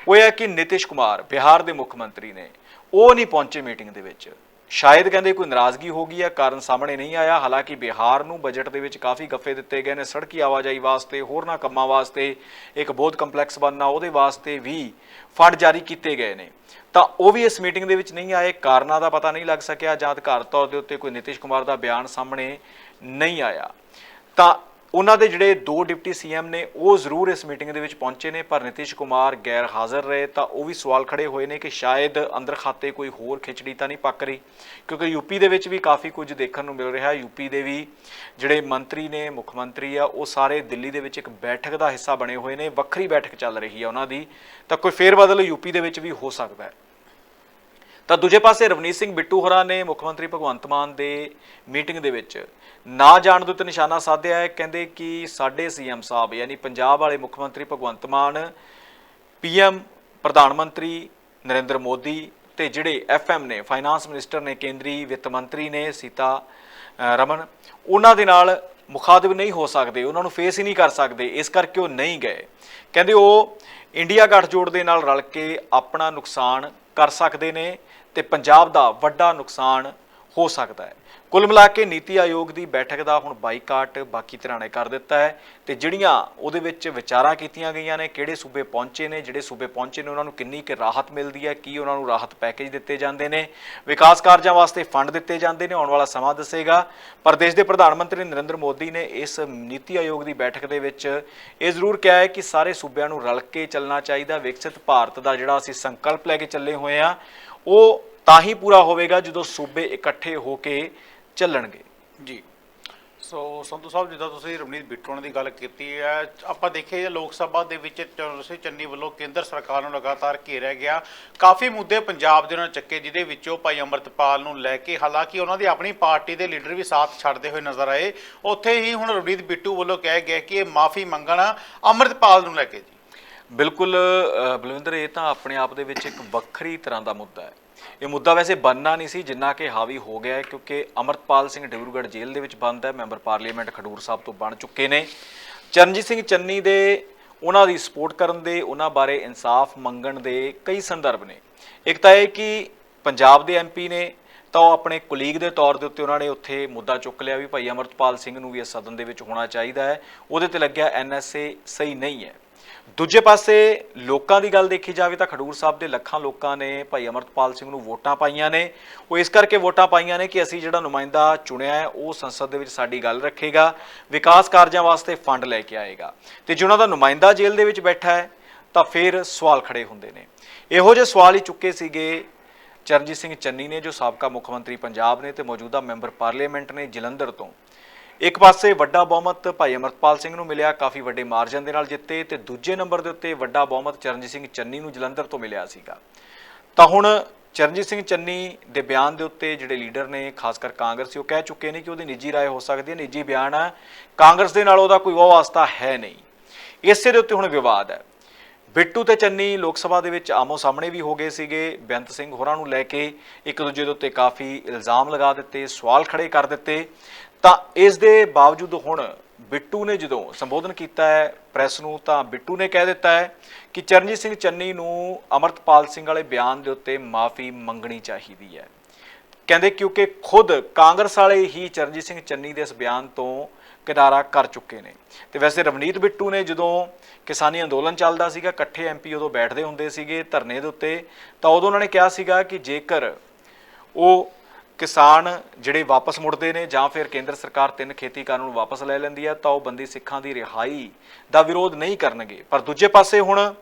ਉਹ ਇਹ ਹੈ ਕਿ ਨਿਤਿਸ਼ ਕੁਮਾਰ ਬਿਹਾਰ ਦੇ ਮੁੱਖ ਮੰਤਰੀ ਨੇ, ਉਹ ਨਹੀਂ ਪਹੁੰਚੇ ਮੀਟਿੰਗ ਦੇ ਵਿੱਚ। ਸ਼ਾਇਦ ਕਹਿੰਦੇ ਕੋਈ ਨਾਰਾਜ਼ਗੀ ਹੋ ਗਈ ਹੈ, ਕਾਰਨ ਸਾਹਮਣੇ ਨਹੀਂ ਆਇਆ। ਹਾਲਾਂਕਿ ਬਿਹਾਰ ਨੂੰ ਬਜਟ ਦੇ ਵਿੱਚ ਕਾਫੀ ਗੱਫੇ ਦਿੱਤੇ ਗਏ ਨੇ। ਸੜਕੀ ਆਵਾਜਾਈ ਵਾਸਤੇ, ਹੋਰਨਾਂ ਕੰਮਾਂ ਵਾਸਤੇ ਇੱਕ ਬਹੁਤ ਕੰਪਲੈਕਸ ਬਣਨਾ, ਉਹਦੇ ਵਾਸਤੇ ਵੀ ਫੰਡ ਜਾਰੀ ਕੀਤੇ ਗਏ ਨੇ। ਤਾਂ ਉਹ ਵੀ ਇਸ ਮੀਟਿੰਗ ਦੇ ਵਿੱਚ ਨਹੀਂ ਆਏ, ਕਾਰਨਾਂ ਦਾ ਪਤਾ ਨਹੀਂ ਲੱਗ ਸਕਿਆ ਜਾਂ ਅਧਿਕਾਰ ਤੌਰ ਦੇ ਉੱਤੇ ਕੋਈ ਨਿਤਿਸ਼ ਕੁਮਾਰ ਦਾ ਬਿਆਨ ਸਾਹਮਣੇ ਨਹੀਂ ਆਇਆ। ਤਾਂ ਉਹਨਾਂ ਦੇ ਜਿਹੜੇ ਦੋ ਡਿਪਟੀ ਸੀਐਮ ਨੇ, ਉਹ ਜ਼ਰੂਰ ਇਸ ਮੀਟਿੰਗ ਦੇ ਵਿੱਚ ਪਹੁੰਚੇ ਨੇ, ਪਰ ਨਿਤਿਸ਼ ਕੁਮਾਰ ਗੈਰ ਹਾਜ਼ਰ ਰਹੇ, ਤਾਂ ਉਹ ਵੀ ਸਵਾਲ ਖੜੇ ਹੋਏ ਨੇ ਕਿ ਸ਼ਾਇਦ ਅੰਦਰ ਖਾਤੇ ਕੋਈ ਹੋਰ ਖਿਚੜੀ ਤਾਂ ਨਹੀਂ ਪੱਕ ਰਹੀ, ਕਿਉਂਕਿ ਯੂਪੀ ਦੇ ਵਿੱਚ ਵੀ ਕਾਫੀ ਕੁਝ ਦੇਖਣ ਨੂੰ ਮਿਲ ਰਿਹਾ। ਯੂਪੀ ਦੇ ਵੀ ਜਿਹੜੇ ਮੰਤਰੀ ਨੇ, ਮੁੱਖ ਮੰਤਰੀ ਆ, ਉਹ ਸਾਰੇ ਦਿੱਲੀ ਦੇ ਵਿੱਚ ਇੱਕ ਬੈਠਕ ਦਾ ਹਿੱਸਾ ਬਣੇ ਹੋਏ ਨੇ, ਵੱਖਰੀ ਬੈਠਕ ਚੱਲ ਰਹੀ ਹੈ ਉਹਨਾਂ ਦੀ, ਤਾਂ ਕੋਈ ਫੇਰ ਬਦਲ ਯੂਪੀ ਦੇ ਵਿੱਚ ਵੀ ਹੋ ਸਕਦਾ ਹੈ। ਤਾਂ ਦੂਜੇ ਪਾਸੇ ਰਵਨੀਤ ਸਿੰਘ ਬਿੱਟੂ ਹੋਰਾਂ ਨੇ ਮੁੱਖ ਮੰਤਰੀ ਭਗਵੰਤ ਮਾਨ ਦੇ ਮੀਟਿੰਗ ਦੇ ਵਿੱਚ ਨਾ ਜਾਣ ਦੇ ਉੱਤੇ ਨਿਸ਼ਾਨਾ ਸਾਧਿਆ ਹੈ। ਕਹਿੰਦੇ ਕਿ ਸਾਡੇ ਸੀਐਮ ਸਾਹਿਬ, ਯਾਨੀ ਪੰਜਾਬ ਵਾਲੇ ਮੁੱਖ ਮੰਤਰੀ ਭਗਵੰਤ ਮਾਨ, ਪੀਐਮ, ਪ੍ਰਧਾਨ ਮੰਤਰੀ ਨਰਿੰਦਰ ਮੋਦੀ ਤੇ ਜਿਹੜੇ ਐਫਐਮ ਨੇ, ਫਾਈਨਾਂਸ ਮਿਨਿਸਟਰ ਨੇ, ਕੇਂਦਰੀ ਵਿੱਤ ਮੰਤਰੀ ਨੇ, ਸੀਤਾ ਰਮਨ, ਉਹਨਾਂ ਦੇ ਨਾਲ ਮੁਖਾਤਬ ਨਹੀਂ ਹੋ ਸਕਦੇ, ਉਹਨਾਂ ਨੂੰ ਫੇਸ ਹੀ ਨਹੀਂ ਕਰ ਸਕਦੇ, ਇਸ ਕਰਕੇ ਉਹ ਨਹੀਂ ਗਏ। ਕਹਿੰਦੇ ਉਹ ਇੰਡੀਆ ਗੱਠਜੋੜ ਦੇ ਨਾਲ ਰਲ ਕੇ ਆਪਣਾ ਨੁਕਸਾਨ ਕਰ ਸਕਦੇ ਨੇ ਤੇ ਪੰਜਾਬ ਦਾ ਵੱਡਾ ਨੁਕਸਾਨ ਹੋ ਸਕਦਾ ਹੈ। ਕੁੱਲ ਮਿਲਾ ਕੇ ਨੀਤੀ ਆਯੋਗ ਦੀ ਬੈਠਕ ਦਾ ਹੁਣ ਬਾਈਕਾਟ ਬਾਕੀ ਤਰ੍ਹਾਂ ਨੇ ਕਰ ਦਿੱਤਾ ਹੈ ਤੇ ਜਿਹੜੀਆਂ ਉਹਦੇ ਵਿੱਚ ਵਿਚਾਰਾਂ ਕੀਤੀਆਂ ਗਈਆਂ ਨੇ, ਕਿਹੜੇ ਸੂਬੇ ਪਹੁੰਚੇ ਨੇ, ਜਿਹੜੇ ਸੂਬੇ ਪਹੁੰਚੇ ਨੇ, ਉਹਨਾਂ ਨੂੰ ਕਿੰਨੀ ਕਿ ਰਾਹਤ ਮਿਲਦੀ ਹੈ, ਕੀ ਉਹਨਾਂ ਨੂੰ ਰਾਹਤ ਪੈਕੇਜ ਦਿੱਤੇ ਜਾਂਦੇ ਨੇ, ਵਿਕਾਸ ਕਾਰਜਾਂ ਵਾਸਤੇ ਫੰਡ ਦਿੱਤੇ ਜਾਂਦੇ ਨੇ, ਆਉਣ ਵਾਲਾ ਸਮਾਂ ਦੱਸੇਗਾ। ਪਰ ਦੇਸ਼ ਦੇ ਪ੍ਰਧਾਨ ਮੰਤਰੀ ਨਰਿੰਦਰ ਮੋਦੀ ਨੇ ਇਸ ਨੀਤੀ ਆਯੋਗ ਦੀ ਬੈਠਕ ਦੇ ਵਿੱਚ ਇਹ ਜ਼ਰੂਰ ਕਿਹਾ ਹੈ ਕਿ ਸਾਰੇ ਸੂਬਿਆਂ ਨੂੰ ਰਲ ਕੇ ਚੱਲਣਾ ਚਾਹੀਦਾ, ਵਿਕਸਿਤ ਭਾਰਤ ਦਾ ਜਿਹੜਾ ਅਸੀਂ ਸੰਕਲਪ ਲੈ ਕੇ ਚੱਲੇ ਹੋਏ ਆ ਉਹ ਤਾਂ ਹੀ ਪੂਰਾ ਹੋਵੇਗਾ ਜਦੋਂ ਸੂਬੇ ਇਕੱਠੇ ਹੋ ਕੇ ਚੱਲਣਗੇ। ਜੀ। ਸੋ ਸੰਧੂ ਸਾਹਿਬ ਜਿੱਦਾਂ ਤੁਸੀਂ ਰਵਨੀਤ ਬਿੱਟੂ ਹੋਣਾ ਦੀ ਗੱਲ ਕੀਤੀ ਹੈ ਆਪਾਂ ਦੇਖਿਆ ਲੋਕ ਸਭਾ ਦੇ ਵਿੱਚ ਚੌਰਸੇ ਚੰਨੀ ਵੱਲੋਂ ਕੇਂਦਰ ਸਰਕਾਰ ਨੂੰ ਲਗਾਤਾਰ ਘੇਰਿਆ ਗਿਆ। ਕਾਫੀ ਮੁੱਦੇ ਪੰਜਾਬ ਦੇ ਨਾਲ ਚੱਕੇ ਜਿਹਦੇ ਵਿੱਚੋਂ ਭਾਈ ਅੰਮ੍ਰਿਤਪਾਲ ਨੂੰ ਲੈ ਕੇ ਹਾਲਾਂਕਿ ਉਹਨਾਂ ਦੀ ਆਪਣੀ ਪਾਰਟੀ ਦੇ ਲੀਡਰ ਵੀ ਸਾਥ ਛੱਡਦੇ ਹੋਏ ਨਜ਼ਰ ਆਏ। ਉੱਥੇ ਹੀ ਹੁਣ ਰਵਨੀਤ ਬਿੱਟੂ ਵੱਲੋਂ ਕਿਹਾ ਗਿਆ ਕਿ ਇਹ ਮਾਫੀ ਮੰਗਣਾ ਅੰਮ੍ਰਿਤਪਾਲ ਨੂੰ ਲੈ ਕੇ ਜੀ। ਬਿਲਕੁਲ ਬਲਵਿੰਦਰ ਇਹ ਤਾਂ ਆਪਣੇ ਆਪ ਦੇ ਵਿੱਚ ਇੱਕ ਵੱਖਰੀ ਤਰ੍ਹਾਂ ਦਾ ਮੁੱਦਾ ਹੈ। ਇਹ ਮੁੱਦਾ ਵੈਸੇ ਬੰਨਣਾ ਨਹੀਂ ਸੀ, ਜਿੰਨਾ ਕਿ ਹਾਵੀ ਹੋ ਗਿਆ ਹੈ, ਕਿਉਂਕਿ ਅਮਰਤਪਾਲ ਸਿੰਘ ਡਿਬਰੂਗੜ੍ਹ ਜੇਲ੍ਹ ਦੇ ਵਿੱਚ ਬੰਦ ਹੈ, ਮੈਂਬਰ ਪਾਰਲੀਮੈਂਟ ਖਡੂਰ ਸਾਹਿਬ ਤੋਂ ਬਣ ਚੁੱਕੇ ਨੇ। ਚਰਨਜੀਤ ਸਿੰਘ ਚੰਨੀ ਦੇ ਉਹਨਾਂ ਦੀ ਸਪੋਰਟ ਕਰਨ ਦੇ, ਉਹਨਾਂ ਬਾਰੇ ਇਨਸਾਫ ਮੰਗਣ ਦੇ ਕਈ ਸੰਦਰਭ ਨੇ। ਇੱਕ ਤਾਂ ਇਹ ਕਿ ਪੰਜਾਬ ਦੇ ਐਮਪੀ ਨੇ ਤਾਂ ਉਹ ਆਪਣੇ ਕੁਲੀਗ ਦੇ ਤੌਰ ਦੇ ਉੱਤੇ ਉਹਨਾਂ ਨੇ ਉੱਥੇ ਮੁੱਦਾ ਚੁੱਕ ਲਿਆ ਵੀ ਭਾਈ ਅਮਰਤਪਾਲ ਸਿੰਘ ਨੂੰ ਵੀ ਇਸ ਸਦਨ ਦੇ ਵਿੱਚ ਹੋਣਾ ਚਾਹੀਦਾ ਹੈ। ਉਹਦੇ ਤੇ ਲੱਗਿਆ ਐਨਐਸਏ ਸਹੀ ਨਹੀਂ ਹੈ। ਦੂਜੇ ਪਾਸੇ ਲੋਕਾਂ ਦੀ ਗੱਲ ਦੇਖੀ ਜਾਵੇ ਤਾਂ ਖਡੂਰ ਸਾਹਿਬ ਦੇ ਲੱਖਾਂ ਲੋਕਾਂ ਨੇ ਭਾਈ ਅਮਰਤਪਾਲ ਸਿੰਘ ਨੂੰ ਵੋਟਾਂ ਪਾਈਆਂ ਨੇ। ਉਹ ਇਸ ਕਰਕੇ ਵੋਟਾਂ ਪਾਈਆਂ ਨੇ ਕਿ ਅਸੀਂ ਜਿਹੜਾ ਨੁਮਾਇੰਦਾ ਚੁਣਿਆ ਹੈ, ਉਹ ਸੰਸਦ ਦੇ ਵਿੱਚ ਸਾਡੀ ਗੱਲ ਰੱਖੇਗਾ, ਵਿਕਾਸ ਕਾਰਜਾਂ ਵਾਸਤੇ ਫੰਡ ਲੈ ਕੇ ਆਏਗਾ। ਤੇ ਜੇ ਉਹਨਾਂ ਦਾ ਨੁਮਾਇੰਦਾ ਜੇਲ੍ਹ ਦੇ ਵਿੱਚ ਬੈਠਾ ਹੈ, ਤਾਂ ਫਿਰ ਸਵਾਲ ਖੜੇ ਹੁੰਦੇ ਨੇ। ਇਹੋ ਜਿਹੇ ਸਵਾਲ ਹੀ ਚੁੱਕੇ ਸੀਗੇ ਚਰਨਜੀਤ ਸਿੰਘ ਚੰਨੀ ਨੇ, ਜੋ ਸਾਬਕਾ ਮੁੱਖ ਮੰਤਰੀ ਪੰਜਾਬ ਨੇ ਤੇ ਮੌਜੂਦਾ ਮੈਂਬਰ ਪਾਰਲੀਮੈਂਟ ਨੇ ਜਲੰਧਰ ਤੋਂ। ਇੱਕ ਪਾਸੇ ਵੱਡਾ ਬਹੁਮਤ ਭਾਈ ਅਮਰਤਪਾਲ ਸਿੰਘ ਨੂੰ ਮਿਲਿਆ ਕਾਫੀ ਵੱਡੇ ਮਾਰਜਨ ਦੇ ਨਾਲ ਜਿੱਤੇ ਤੇ ਦੂਜੇ ਨੰਬਰ ਦੇ ਉੱਤੇ ਵੱਡਾ ਬਹੁਮਤ ਚਰਨਜੀਤ ਸਿੰਘ ਚੰਨੀ ਨੂੰ ਜਲੰਧਰ ਤੋਂ ਮਿਲਿਆ ਸੀਗਾ ਤਾਂ ਹੁਣ ਚਰਨਜੀਤ ਸਿੰਘ ਚੰਨੀ ਦੇ ਬਿਆਨ ਦੇ ਉੱਤੇ ਜਿਹੜੇ ਲੀਡਰ ਨੇ ਖਾਸ ਕਰ ਕਾਂਗਰਸੀ ਉਹ ਕਹਿ ਚੁੱਕੇ ਨੇ ਕਿ ਉਹਦੀ ਨਿੱਜੀ رائے ਹੋ ਸਕਦੀ ਹੈ ਨਿੱਜੀ ਬਿਆਨ ਹੈ ਕਾਂਗਰਸ ਦੇ ਨਾਲ ਉਹਦਾ ਕੋਈ ਉਹ ਵਾਸਤਾ ਹੈ ਨਹੀਂ ਇਸੇ ਦੇ ਉੱਤੇ ਹੁਣ ਵਿਵਾਦ ਹੈ ਬਿੱਟੂ ਤੇ ਚੰਨੀ ਲੋਕ ਸਭਾ ਦੇ ਵਿੱਚ ਆਮੋ ਸਾਹਮਣੇ ਵੀ ਹੋ ਗਏ ਸੀਗੇ ਬੇਅੰਤ ਸਿੰਘ ਹੋਰਾਂ ਨੂੰ ਲੈ ਕੇ ਇੱਕ ਦੂਜੇ ਦੇ ਉੱਤੇ ਕਾਫੀ ਇਲਜ਼ਾਮ ਲਗਾ ਦਿੱਤੇ ਸਵਾਲ ਖੜੇ ਕਰ ਦਿੱਤੇ ਤਾਂ ਇਸ ਦੇ ਬਾਵਜੂਦ ਹੁਣ ਬਿੱਟੂ ਨੇ ਜਦੋਂ ਸੰਬੋਧਨ ਕੀਤਾ ਹੈ ਪ੍ਰੈਸ ਨੂੰ, ਤਾਂ ਬਿੱਟੂ ਨੇ ਕਹਿ ਦਿੱਤਾ ਹੈ ਕਿ ਚਰਨਜੀਤ ਸਿੰਘ ਚੰਨੀ ਨੂੰ ਅਮਰਤਪਾਲ ਸਿੰਘ ਵਾਲੇ ਬਿਆਨ ਦੇ ਉੱਤੇ ਮਾਫੀ ਮੰਗਣੀ ਚਾਹੀਦੀ ਹੈ। ਕਹਿੰਦੇ ਕਿਉਂਕਿ ਖੁਦ ਕਾਂਗਰਸ ਵਾਲੇ ਹੀ ਚਰਨਜੀਤ ਸਿੰਘ ਚੰਨੀ ਦੇ ਇਸ ਬਿਆਨ ਤੋਂ ਕਿਨਾਰਾ ਕਰ ਚੁੱਕੇ ਨੇ। ਤੇ ਵੈਸੇ ਰਵਨੀਤ ਬਿੱਟੂ ਨੇ ਜਦੋਂ ਕਿਸਾਨੀ ਅੰਦੋਲਨ ਚੱਲਦਾ ਸੀਗਾ, ਇਕੱਠੇ ਐਮਪੀ ਉਦੋਂ ਬੈਠਦੇ ਹੁੰਦੇ ਸੀਗੇ ਧਰਨੇ ਦੇ ਉੱਤੇ, ਤਾਂ ਉਦੋਂ ਉਹਨਾਂ ਨੇ ਕਿਹਾ ਸੀਗਾ ਕਿ ਜੇਕਰ ਉਹ ਕਿਸਾਨ ਜਿਹੜੇ ਵਾਪਸ ਮੁੜਦੇ ਨੇ ਜਾਂ ਫਿਰ ਕੇਂਦਰ ਸਰਕਾਰ ਤਿੰਨ ਖੇਤੀ ਕਾਨੂੰਨ ਵਾਪਸ ਲੈ ਲੈਂਦੀ ਹੈ, ਤਾਂ ਉਹ ਬੰਦੀ ਸਿੱਖਾਂ ਦੀ ਰਿਹਾਈ ਦਾ ਵਿਰੋਧ ਨਹੀਂ ਕਰਨਗੇ। ਪਰ ਦੂਜੇ ਪਾਸੇ ਹੁਣ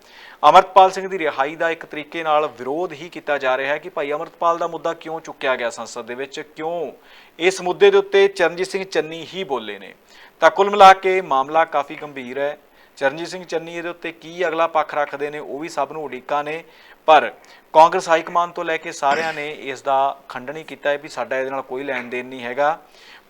ਅਮਰਤਪਾਲ ਸਿੰਘ ਦੀ ਰਿਹਾਈ ਦਾ ਇੱਕ ਤਰੀਕੇ ਨਾਲ ਵਿਰੋਧ ਹੀ ਕੀਤਾ ਜਾ ਰਿਹਾ ਹੈ ਕਿ ਭਾਈ ਅਮਰਤਪਾਲ ਦਾ ਮੁੱਦਾ ਕਿਉਂ ਚੁੱਕਿਆ ਗਿਆ ਸੰਸਦ ਦੇ ਵਿੱਚ? ਕਿਉਂ ਇਸ ਮੁੱਦੇ ਦੇ ਉੱਤੇ ਚਰਨਜੀਤ ਸਿੰਘ ਚੰਨੀ ਹੀ ਬੋਲੇ ਨੇ? ਤਾਂ ਕੁੱਲ ਮਿਲਾ ਕੇ ਮਾਮਲਾ ਕਾਫੀ ਗੰਭੀਰ ਹੈ। ਚਰਨਜੀਤ ਸਿੰਘ ਚੰਨੀ ਇਹਦੇ ਉੱਤੇ ਕੀ ਅਗਲਾ ਪੱਖ ਰੱਖਦੇ ਨੇ, ਉਹ ਵੀ ਸਭ ਨੂੰ ਉਡੀਕਾਂ ਨੇ। ਪਰ ਕਾਂਗਰਸ ਹਾਈ ਕਮਾਨ ਤੋਂ ਲੈ ਕੇ ਸਾਰਿਆਂ ਨੇ ਇਸ ਦਾ ਖੰਡਨ ਹੀ ਕੀਤਾ ਹੈ ਵੀ ਸਾਡਾ ਇਹਦੇ ਨਾਲ ਕੋਈ ਲੈਣ ਦੇਣ ਨਹੀਂ ਹੈਗਾ।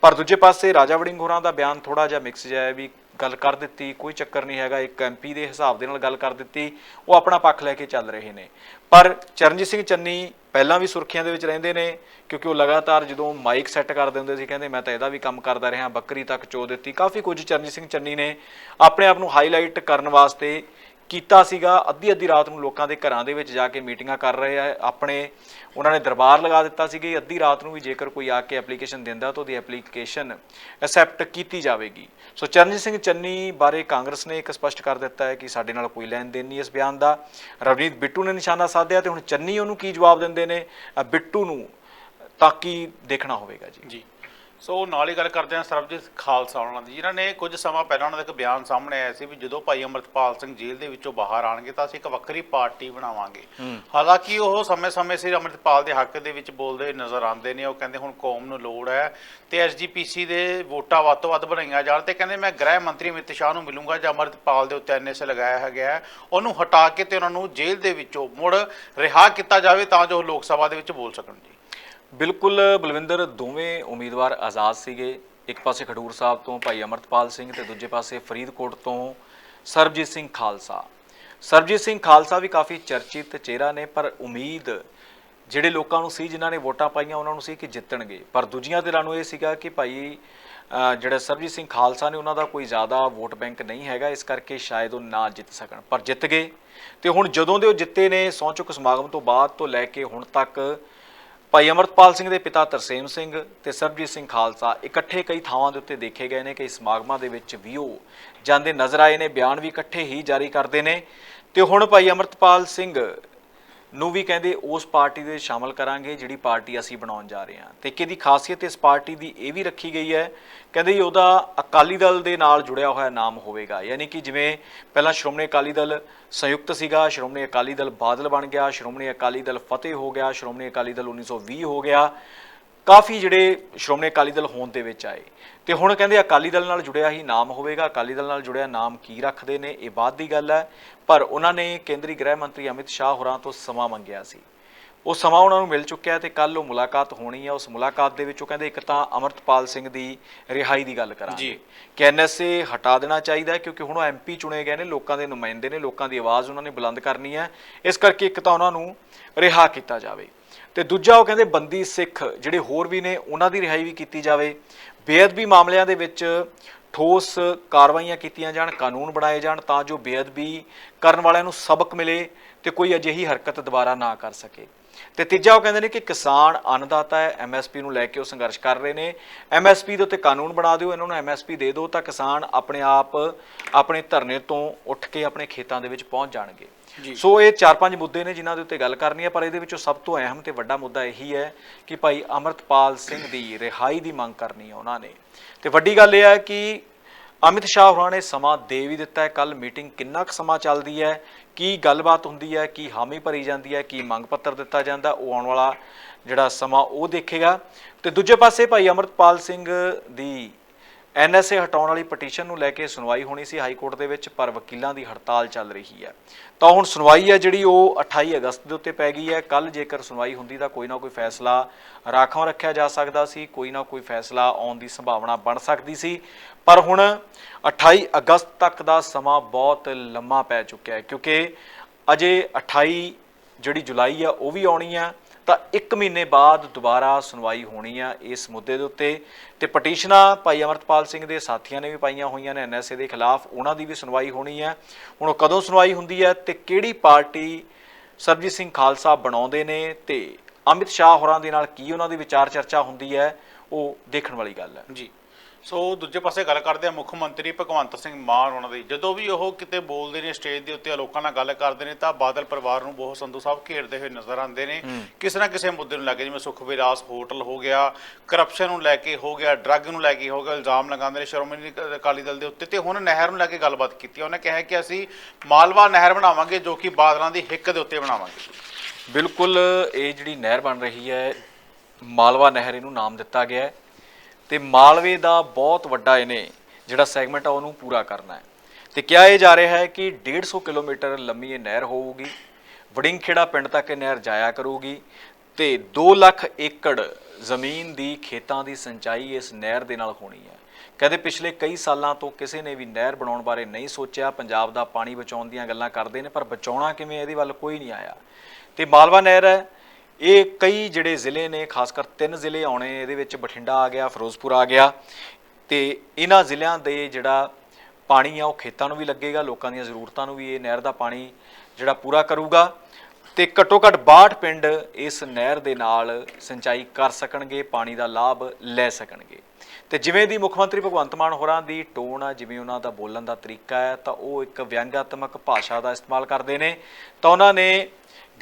ਪਰ ਦੂਜੇ ਪਾਸੇ ਰਾਜਾ ਵੜਿੰਗ ਹੋਰਾਂ ਦਾ ਬਿਆਨ ਥੋੜਾ ਜਿਹਾ ਮਿਕਸ ਜਿਹਾ ਹੈ ਵੀ ਗੱਲ ਕਰ ਦਿੱਤੀ, ਕੋਈ ਚੱਕਰ ਨਹੀਂ ਹੈਗਾ, ਇੱਕ ਐਮਪੀ ਦੇ ਹਿਸਾਬ ਦੇ ਨਾਲ ਗੱਲ ਕਰ ਦਿੱਤੀ, ਉਹ ਆਪਣਾ ਪੱਖ ਲੈ ਕੇ ਚੱਲ ਰਹੇ ਨੇ। ਪਰ ਚਰਨਜੀਤ ਸਿੰਘ ਚੰਨੀ ਪਹਿਲਾਂ ਵੀ ਸੁਰਖੀਆਂ ਦੇ ਵਿੱਚ ਰਹਿੰਦੇ ਨੇ, ਕਿਉਂਕਿ ਉਹ ਲਗਾਤਾਰ ਜਦੋਂ ਮਾਈਕ ਸੈੱਟ ਕਰਦੇ ਹੁੰਦੇ ਸੀ, ਕਹਿੰਦੇ ਮੈਂ ਤਾਂ ਇਹਦਾ ਵੀ ਕੰਮ ਕਰਦਾ ਰਿਹਾ, ਬੱਕਰੀ ਤੱਕ ਚੋ ਦਿੱਤੀ। ਕਾਫੀ ਕੁਝ ਚਰਨਜੀਤ ਸਿੰਘ ਚੰਨੀ ਨੇ ਆਪਣੇ ਆਪ ਨੂੰ ਹਾਈਲਾਈਟ ਕਰਨ ਵਾਸਤੇ ਕੀਤਾ ਸੀਗਾ। ਅੱਧੀ ਅੱਧੀ ਰਾਤ ਨੂੰ ਲੋਕਾਂ ਦੇ ਘਰਾਂ ਦੇ ਵਿੱਚ ਜਾ ਕੇ ਮੀਟਿੰਗਾਂ ਕਰ ਰਹੇ ਆ। ਆਪਣੇ ਉਹਨਾਂ ਨੇ ਦਰਬਾਰ ਲਗਾ ਦਿੱਤਾ ਸੀਗਾ। ਕਿ ਅੱਧੀ ਰਾਤ ਨੂੰ ਵੀ ਜੇਕਰ ਕੋਈ ਆ ਕੇ ਐਪਲੀਕੇਸ਼ਨ ਦਿੰਦਾ ਤਾਂ ਉਹਦੀ ਐਪਲੀਕੇਸ਼ਨ ਐਕਸੈਪਟ ਕੀਤੀ ਜਾਵੇਗੀ। ਸੋ ਚਰਨਜੀਤ ਸਿੰਘ ਚੰਨੀ ਬਾਰੇ ਕਾਂਗਰਸ ਨੇ ਇੱਕ ਸਪਸ਼ਟ ਕਰ ਦਿੱਤਾ ਹੈ ਕਿ ਸਾਡੇ ਨਾਲ ਕੋਈ ਲੈਣ ਦੇਣ ਨਹੀਂ ਇਸ ਬਿਆਨ ਦਾ। ਰਵਨੀਤ ਬਿੱਟੂ ਨੇ ਨਿਸ਼ਾਨਾ ਸਾਧਿਆ ਤੇ ਹੁਣ ਚੰਨੀ ਉਹਨੂੰ ਕੀ ਜਵਾਬ ਦਿੰਦੇ ਨੇ? ਬਿੱਟੂ ਨੂੰ ਤਾਂ ਕੀ ਦੇਖਣਾ ਹੋਵੇਗਾ ਜੀ। ਜੀ। ਸੋ ਨਾਲ ਹੀ ਗੱਲ ਕਰਦੇ ਹਾਂ ਸਰਬਜੀਤ ਖਾਲਸਾ ਉਹਨਾਂ ਦੀ। ਜਿਨ੍ਹਾਂ ਨੇ ਕੁਝ ਸਮਾਂ ਪਹਿਲਾਂ ਉਹਨਾਂ ਦਾ ਇੱਕ ਬਿਆਨ ਸਾਹਮਣੇ ਆਇਆ ਸੀ ਵੀ ਜਦੋਂ ਭਾਈ ਅਮਰਤਪਾਲ ਸਿੰਘ ਜੇਲ੍ਹ ਦੇ ਵਿੱਚੋਂ ਬਾਹਰ ਆਣਗੇ ਤਾਂ ਅਸੀਂ ਇੱਕ ਵੱਖਰੀ ਪਾਰਟੀ ਬਣਾਵਾਂਗੇ। ਹਾਲਾਂਕਿ ਉਹ ਸਮੇਂ-ਸਮੇਂ ਸਿਰ ਅਮਰਤਪਾਲ ਦੇ ਹੱਕ ਦੇ ਵਿੱਚ ਬੋਲਦੇ ਨਜ਼ਰ ਆਉਂਦੇ ਨੇ। ਉਹ ਕਹਿੰਦੇ ਹੁਣ ਕੌਮ ਨੂੰ ਲੋੜ ਹੈ ਤੇ ਐਸਜੀਪੀਸੀ ਦੇ ਵੋਟਾਂ ਵੱਧ ਤੋਂ ਵੱਧ ਬਣਾਈਆਂ ਜਾਣ ਤੇ ਕਹਿੰਦੇ ਮੈਂ ਗ੍ਰਹਿ ਮੰਤਰੀ ਅਮਿਤ ਸ਼ਾਹ ਨੂੰ ਮਿਲੂੰਗਾ ਜਾਂ ਅਮਰਤਪਾਲ ਦੇ ਉੱਤੇ ਐਨਐਸਏ ਲਗਾਇਆ ਗਿਆ ਉਹਨੂੰ ਹਟਾ ਕੇ ਤੇ ਉਹਨਾਂ ਨੂੰ ਜੇਲ੍ਹ ਦੇ ਵਿੱਚੋਂ ਮੁੜ ਰਿਹਾ ਕੀਤਾ ਜਾਵੇ ਤਾਂ ਜੋ ਉਹ ਲੋਕ ਸਭਾ ਦੇ ਵਿੱਚ ਬੋਲ ਸਕਣ ਜੀ। ਬਿਲਕੁਲ ਬਲਵਿੰਦਰ, ਦੋਵੇਂ ਉਮੀਦਵਾਰ ਆਜ਼ਾਦ ਸੀਗੇ। ਇੱਕ ਪਾਸੇ ਖਡੂਰ ਸਾਹਿਬ ਤੋਂ ਭਾਈ ਅਮਰਤਪਾਲ ਸਿੰਘ ਤੇ ਦੂਜੇ ਪਾਸੇ ਫਰੀਦਕੋਟ ਤੋਂ ਸਰਬਜੀਤ ਸਿੰਘ ਖਾਲਸਾ। ਸਰਬਜੀਤ ਸਿੰਘ ਖਾਲਸਾ ਵੀ ਕਾਫੀ ਚਰਚਿਤ ਚਿਹਰਾ ਨੇ, ਪਰ ਉਮੀਦ ਜਿਹੜੇ ਲੋਕਾਂ ਨੂੰ ਸੀ, ਜਿਨ੍ਹਾਂ ਨੇ ਵੋਟਾਂ ਪਾਈਆਂ, ਉਹਨਾਂ ਨੂੰ ਸੀ ਕਿ ਜਿੱਤਣਗੇ। ਪਰ ਦੂਜੀਆਂ ਧਿਰਾਂ ਨੂੰ ਇਹ ਸੀਗਾ ਕਿ ਭਾਈ ਜਿਹੜਾ ਸਰਬਜੀਤ ਸਿੰਘ ਖਾਲਸਾ ਨੇ, ਉਹਨਾਂ ਦਾ ਕੋਈ ਜ਼ਿਆਦਾ ਵੋਟ ਬੈਂਕ ਨਹੀਂ ਹੈਗਾ, ਇਸ ਕਰਕੇ ਸ਼ਾਇਦ ਉਹ ਨਾ ਜਿੱਤ ਸਕਣ। ਪਰ ਜਿੱਤ ਗਏ। ਤੇ ਹੁਣ ਜਦੋਂ ਦੇ ਉਹ ਜਿੱਤੇ ਨੇ ਸਹੁੰ ਚੁੱਕ ਸਮਾਗਮ ਤੋਂ ਬਾਅਦ ਤੋਂ ਲੈ ਕੇ ਹੁਣ ਤੱਕ ਭਾਈ ਅਮਰਤਪਾਲ ਸਿੰਘ ਦੇ ਪਿਤਾ ਤਰਸੇਮ ਸਿੰਘ ਤੇ ਸਰਬਜੀਤ ਸਿੰਘ ਖਾਲਸਾ ਇਕੱਠੇ ਕਈ ਥਾਵਾਂ ਦੇ ਉੱਤੇ ਦੇਖੇ ਗਏ ਨੇ ਕਈ ਸਮਾਗਮਾਂ ਦੇ ਵਿੱਚ ਵੀ ਉਹ ਜਾਂਦੇ ਨਜ਼ਰ ਆਏ ਨੇ, ਬਿਆਨ ਵੀ ਇਕੱਠੇ ਹੀ ਜਾਰੀ ਕਰਦੇ ਨੇ। ਤੇ ਹੁਣ ਭਾਈ ਅਮਰਤਪਾਲ ਸਿੰਘ ਨੂੰ ਵੀ ਕਹਿੰਦੇ ਉਸ ਪਾਰਟੀ ਦੇ ਵਿੱਚ ਸ਼ਾਮਲ ਕਰਾਂਗੇ, ਜਿਹੜੀ ਪਾਰਟੀ ਅਸੀਂ ਬਣਾਉਣ ਜਾ ਰਹੇ ਹਾਂ। ਤੇ ਕਿਹਦੀ ਖਾਸੀਅਤ ਇਸ ਪਾਰਟੀ ਦੀ ਇਹ ਵੀ ਰੱਖੀ ਗਈ ਹੈ, ਕਹਿੰਦੇ ਜੀ ਉਹਦਾ ਅਕਾਲੀ ਦਲ ਦੇ ਨਾਲ ਜੁੜਿਆ ਹੋਇਆ ਨਾਮ ਹੋਵੇਗਾ। ਯਾਨੀ ਕਿ ਜਿਵੇਂ ਪਹਿਲਾਂ ਸ਼੍ਰੋਮਣੀ ਅਕਾਲੀ ਦਲ ਸੰਯੁਕਤ ਸੀਗਾ, ਸ਼੍ਰੋਮਣੀ ਅਕਾਲੀ ਦਲ ਬਾਦਲ ਬਣ ਗਿਆ, ਸ਼੍ਰੋਮਣੀ ਅਕਾਲੀ ਦਲ ਫਤਿਹ ਹੋ ਗਿਆ, ਸ਼੍ਰੋਮਣੀ ਅਕਾਲੀ ਦਲ 1920 ਹੋ ਗਿਆ। ਕਾਫੀ ਜਿਹੜੇ ਸ਼੍ਰੋਮਣੀ ਅਕਾਲੀ ਦਲ ਹੋਂਦ ਦੇ ਵਿੱਚ ਆਏ। ਤੇ ਹੁਣ ਕਹਿੰਦੇ ਅਕਾਲੀ ਦਲ ਨਾਲ ਜੁੜਿਆ ਹੀ ਨਾਮ ਹੋਵੇਗਾ। ਅਕਾਲੀ ਦਲ ਨਾਲ ਜੁੜਿਆ ਨਾਮ ਕੀ ਰੱਖਦੇ ਨੇ ਇਹ ਬਾਅਦ ਦੀ ਗੱਲ ਹੈ। ਪਰ ਉਹਨਾਂ ਨੇ ਕੇਂਦਰੀ ਗ੍ਰਹਿ ਮੰਤਰੀ ਅਮਿਤ ਸ਼ਾਹ ਹੋਰਾਂ ਤੋਂ ਸਮਾਂ ਮੰਗਿਆ ਸੀ। ਉਹ ਸਮਾਂ ਉਹਨਾਂ ਨੂੰ ਮਿਲ ਚੁੱਕਿਆ ਤੇ ਕੱਲ ਉਹ ਮੁਲਾਕਾਤ ਹੋਣੀ ਹੈ। ਉਸ ਮੁਲਾਕਾਤ ਦੇ ਵਿੱਚ ਉਹ ਕਹਿੰਦੇ ਇੱਕ ਤਾਂ ਅਮਰਤਪਾਲ ਸਿੰਘ ਦੀ ਰਿਹਾਈ ਦੀ ਗੱਲ ਕਰਾਂਗੇ। ਕਿ ਐਨਐਸਏ ਹਟਾ ਦੇਣਾ ਚਾਹੀਦਾ ਕਿਉਂਕਿ ਹੁਣ ਉਹ ਐਮਪੀ ਚੁਣੇ ਗਏ ਨੇ ਲੋਕਾਂ ਦੇ ਨੁਮਾਇੰਦੇ ਨੇ ਲੋਕਾਂ ਦੀ ਆਵਾਜ਼ ਉਹਨਾਂ ਨੇ ਬੁਲੰਦ ਕਰਨੀ ਹੈ। ਇਸ ਕਰਕੇ ਇੱਕ ਤਾਂ ਉਹਨਾਂ ਨੂੰ ਰਿਹਾ ਕੀਤਾ ਜਾਵੇ। ਤੇ ਦੂਜਾ ਉਹ ਕਹਿੰਦੇ ਬੰਦੀ ਸਿੱਖ, ਜਿਹੜੇ ਹੋਰ ਵੀ ਨੇ, ਉਹਨਾਂ ਦੀ ਰਿਹਾਈ ਵੀ ਕੀਤੀ ਜਾਵੇ। ਬੇਅਦਬੀ ਮਾਮਲਿਆਂ ਦੇ ਵਿੱਚ ਠੋਸ ਕਾਰਵਾਈਆਂ ਕੀਤੀਆਂ ਜਾਣ, ਕਾਨੂੰਨ ਬਣਾਏ ਜਾਣ ਤਾਂ ਜੋ ਬੇਅਦਬੀ ਕਰਨ ਵਾਲਿਆਂ ਨੂੰ ਸਬਕ ਮਿਲੇ। ਤੇ ਕੋਈ ਅਜਿਹੀ ਹਰਕਤ ਦੁਬਾਰਾ ਨਾ ਕਰ ਸਕੇ। ਤੇ ਤੀਜਾ ਉਹ ਕਹਿੰਦੇ ਨੇ ਕਿ ਕਿਸਾਨ ਅੰਨਦਾਤਾ ਹੈ ਐਮਐਸਪੀ ਨੂੰ ਲੈ ਕੇ ਉਹ ਸੰਘਰਸ਼ ਕਰ ਰਹੇ ਨੇ। ਐਮਐਸਪੀ ਦੇ ਉੱਤੇ ਕਾਨੂੰਨ ਬਣਾ ਦਿਓ ਇਹਨਾਂ ਨੂੰ ਐਮਐਸਪੀ ਦੇ ਦਿਓ ਤਾਂ ਕਿਸਾਨ ਆਪਣੇ ਆਪ ਆਪਣੇ ਧਰਨੇ ਤੋਂ ਉੱਠ ਕੇ ਆਪਣੇ ਖੇਤਾਂ ਦੇ ਵਿੱਚ ਪਹੁੰਚ ਜਾਣਗੇ। ਸੋ ਇਹ ਚਾਰ ਪੰਜ ਮੁੱਦੇ ਨੇ ਜਿਨ੍ਹਾਂ ਦੇ ਉੱਤੇ ਗੱਲ ਕਰਨੀ ਹੈ ਪਰ ਇਹਦੇ ਵਿੱਚੋਂ ਸਭ ਤੋਂ ਅਹਿਮ ਤੇ ਵੱਡਾ ਮੁੱਦਾ ਇਹੀ ਹੈ ਕਿ ਭਾਈ ਅਮਰਤਪਾਲ ਸਿੰਘ ਦੀ ਰਿਹਾਈ ਦੀ ਮੰਗ ਕਰਨੀ ਹੈ ਉਹਨਾਂ ਨੇ। ਤੇ ਵੱਡੀ ਗੱਲ ਇਹ ਹੈ ਕਿ ਅਮਿਤ ਸ਼ਾਹ ਹੋਰਾਂ ਨੇ ਸਮਾਂ ਦੇ ਵੀ ਦਿੱਤਾ ਹੈ ਕੱਲ ਮੀਟਿੰਗ ਕਿੰਨਾ ਕੁ ਸਮਾਂ ਚੱਲਦੀ ਹੈ ਕੀ ਗੱਲਬਾਤ ਹੁੰਦੀ ਹੈ, ਕੀ ਹਾਮੀ ਭਰੀ ਜਾਂਦੀ ਹੈ, ਕੀ ਮੰਗ ਪੱਤਰ ਦਿੱਤਾ ਜਾਂਦਾ, ਉਹ ਆਉਣ ਵਾਲਾ ਜਿਹੜਾ ਸਮਾਂ ਉਹ ਦੇਖੇਗਾ। ਤੇ ਦੂਜੇ ਪਾਸੇ ਭਾਈ ਅਮਰਤਪਾਲ ਸਿੰਘ ਦੀ ਐਨਐਸਏ ਹਟਾਉਣ ਵਾਲੀ ਪਟੀਸ਼ਨ ਨੂੰ ਲੈ ਕੇ ਸੁਣਵਾਈ ਹੋਣੀ ਸੀ ਹਾਈ ਕੋਰਟ ਦੇ ਵਿੱਚ, ਪਰ ਵਕੀਲਾਂ ਦੀ ਹੜਤਾਲ ਚੱਲ ਰਹੀ ਹੈ। ਤਾਂ ਹੁਣ ਸੁਣਵਾਈ ਹੈ ਜਿਹੜੀ ਉਹ 28 ਅਗਸਤ ਦੇ ਉੱਤੇ ਪੈ ਗਈ ਹੈ। ਕੱਲ ਜੇਕਰ ਸੁਣਵਾਈ ਹੁੰਦੀ ਤਾਂ ਕੋਈ ਨਾ ਕੋਈ ਫੈਸਲਾ ਰਾਖਵਾਂ ਰੱਖਿਆ ਜਾ ਸਕਦਾ ਸੀ। ਕੋਈ ਨਾ ਕੋਈ ਫੈਸਲਾ ਆਉਣ ਦੀ ਸੰਭਾਵਨਾ ਬਣ ਸਕਦੀ ਸੀ। ਪਰ ਹੁਣ 28 ਅਗਸਤ ਤੱਕ ਦਾ ਸਮਾਂ ਬਹੁਤ ਲੰਮਾ ਪੈ ਚੁੱਕਿਆ ਹੈ, ਕਿਉਂਕਿ ਅਜੇ 28 ਜਿਹੜੀ ਜੁਲਾਈ ਆ ਉਹ ਵੀ ਆਉਣੀ ਆ ਤਾਂ 1 ਮਹੀਨੇ ਬਾਅਦ ਦੁਬਾਰਾ ਸੁਣਵਾਈ ਹੋਣੀ ਆ ਇਸ ਮੁੱਦੇ ਦੇ ਉੱਤੇ। ਤੇ ਪਟੀਸ਼ਨਾਂ ਭਾਈ ਅਮਰਤਪਾਲ ਸਿੰਘ ਦੇ ਸਾਥੀਆਂ ਨੇ ਵੀ ਪਾਈਆਂ ਹੋਈਆਂ ਨੇ ਐਨਐਸਏ ਦੇ ਖਿਲਾਫ, ਉਹਨਾਂ ਦੀ ਵੀ ਸੁਣਵਾਈ ਹੋਣੀ ਆ। ਹੁਣ ਉਹ ਕਦੋਂ ਸੁਣਵਾਈ ਹੁੰਦੀ ਹੈ ਤੇ ਕਿਹੜੀ ਪਾਰਟੀ ਸਰਬਜੀਤ ਸਿੰਘ ਖਾਲਸਾ ਬਣਾਉਂਦੇ ਨੇ ਤੇ ਅਮਿਤ ਸ਼ਾਹ ਹੋਰਾਂ ਦੇ ਨਾਲ ਕੀ ਉਹਨਾਂ ਦੀ ਵਿਚਾਰ ਚਰਚਾ ਹੁੰਦੀ ਹੈ, ਉਹ ਦੇਖਣ ਵਾਲੀ ਗੱਲ ਹੈ। ਜੀ। ਸੋ ਦੂਜੇ ਪਾਸੇ ਗੱਲ ਕਰਦੇ ਆ ਮੁੱਖ ਮੰਤਰੀ ਭਗਵੰਤ ਸਿੰਘ ਮਾਨ ਉਹਨਾਂ ਦੀ। ਜਦੋਂ ਵੀ ਉਹ ਕਿਤੇ ਬੋਲਦੇ ਨੇ ਸਟੇਜ ਦੇ ਉੱਤੇ ਲੋਕਾਂ ਨਾਲ ਗੱਲ ਕਰਦੇ ਨੇ ਤਾਂ ਬਾਦਲ ਪਰਿਵਾਰ ਨੂੰ ਬਹੁਤ ਸੰਧੂ ਸਾਹਿਬ ਘੇਰਦੇ ਹੋਏ ਨਜ਼ਰ ਆਉਂਦੇ ਨੇ। ਕਿਸੇ ਨਾ ਕਿਸੇ ਮੁੱਦੇ ਨੂੰ ਲੈ ਕੇ ਜਿਵੇਂ ਸੁਖਵਿਲਾਸ ਹੋਟਲ ਹੋ ਗਿਆ ਕਰਪਸ਼ਨ ਨੂੰ ਲੈ ਕੇ ਹੋ ਗਿਆ ਡਰੱਗ ਨੂੰ ਲੈ ਕੇ ਹੋ ਗਿਆ ਇਲਜ਼ਾਮ ਲਗਾਉਂਦੇ ਨੇ ਸ਼੍ਰੋਮਣੀ ਅਕਾਲੀ ਦਲ ਦੇ ਉੱਤੇ ਤੇ ਹੁਣ ਨਹਿਰ ਨੂੰ ਲੈ ਕੇ ਗੱਲਬਾਤ ਕੀਤੀ। ਉਹਨੇ ਕਿਹਾ ਕਿ ਅਸੀਂ ਮਾਲਵਾ ਨਹਿਰ ਬਣਾਵਾਂਗੇ ਜੋ ਕਿ ਬਾਦਲਾਂ ਦੀ ਹਿੱਕ ਦੇ ਉੱਤੇ ਬਣਾਵਾਂਗੇ। ਬਿਲਕੁਲ ਇਹ ਜਿਹੜੀ ਨਹਿਰ ਬਣ ਰਹੀ ਹੈ ਮਾਲਵਾ ਨਹਿਰ ਇਹਨੂੰ ਨਾਮ ਦਿੱਤਾ ਗਿਆ ਹੈ। ਤੇ ਮਾਲਵੇ ਦਾ ਬਹੁਤ ਵੱਡਾ ਇਹਨੇ ਜਿਹੜਾ ਸੈਗਮੈਂਟ ਆ ਉਹਨੂੰ ਪੂਰਾ ਕਰਨਾ ਹੈ। ਤੇ ਕਿਹਾ ਇਹ ਜਾ ਰਿਹਾ ਹੈ ਕਿ 150 ਕਿਲੋਮੀਟਰ ਲੰਮੀ ਇਹ ਨਹਿਰ ਹੋਊਗੀ ਵੜਿੰਗਖੇੜਾ ਪਿੰਡ ਤੱਕ ਇਹ ਨਹਿਰ ਜਾਇਆ ਕਰੂਗੀ ਤੇ 2 ਲੱਖ ਏਕੜ ਜ਼ਮੀਨ ਦੀ ਖੇਤਾਂ ਦੀ ਸਿੰਚਾਈ ਇਸ ਨਹਿਰ ਦੇ ਨਾਲ ਹੋਣੀ ਹੈ। ਕਹਿੰਦੇ ਪਿਛਲੇ ਕਈ ਸਾਲਾਂ ਤੋਂ ਕਿਸੇ ਨੇ ਵੀ ਨਹਿਰ ਬਣਾਉਣ ਬਾਰੇ ਨਹੀਂ ਸੋਚਿਆ, ਪੰਜਾਬ ਦਾ ਪਾਣੀ ਬਚਾਉਣ ਦੀਆਂ ਗੱਲਾਂ ਕਰਦੇ ਨੇ, ਪਰ ਬਚਾਉਣਾ ਕਿਵੇਂ ਇਹਦੇ ਵੱਲ ਕੋਈ ਨਹੀਂ ਆਇਆ। ਤੇ ਮਾਲਵਾ ਨਹਿਰ ਹੈ ਇਹ ਕਈ ਜਿਹੜੇ ਜ਼ਿਲ੍ਹੇ ਨੇ, ਖਾਸ ਕਰ ਤਿੰਨ ਜ਼ਿਲ੍ਹੇ ਆਉਣੇ, ਇਹਦੇ ਵਿੱਚ ਬਠਿੰਡਾ ਆ ਗਿਆ, ਫਿਰੋਜ਼ਪੁਰ ਆ ਗਿਆ ਤੇ ਇਹਨਾਂ ਜ਼ਿਲ੍ਹਿਆਂ ਦੇ ਜਿਹੜਾ ਪਾਣੀ ਆ, ਉਹ ਖੇਤਾਂ ਨੂੰ ਵੀ ਲੱਗੇਗਾ, ਲੋਕਾਂ ਦੀਆਂ ਜ਼ਰੂਰਤਾਂ ਨੂੰ ਵੀ ਇਹ ਨਹਿਰ ਦਾ ਪਾਣੀ ਜਿਹੜਾ ਪੂਰਾ ਕਰੂਗਾ ਤੇ ਘੱਟੋ ਘੱਟ 62 ਪਿੰਡ ਇਸ ਨਹਿਰ ਦੇ ਨਾਲ ਸਿੰਚਾਈ ਕਰ ਸਕਣਗੇ, ਪਾਣੀ ਦਾ ਲਾਭ ਲੈ ਸਕਣਗੇ। ਤੇ ਜਿਵੇਂ ਦੀ ਮੁੱਖ ਮੰਤਰੀ ਭਗਵੰਤ ਮਾਨ ਹੋਰਾਂ ਦੀ ਟੋਨ ਆ, ਜਿਵੇਂ ਉਹਨਾਂ ਦਾ ਬੋਲਣ ਦਾ ਤਰੀਕਾ ਹੈ ਤਾਂ ਉਹ ਇੱਕ ਵਿਅੰਗਾਤਮਕ ਭਾਸ਼ਾ ਦਾ ਇਸਤੇਮਾਲ ਕਰਦੇ ਨੇ। ਤਾਂ ਉਹਨਾਂ ਨੇ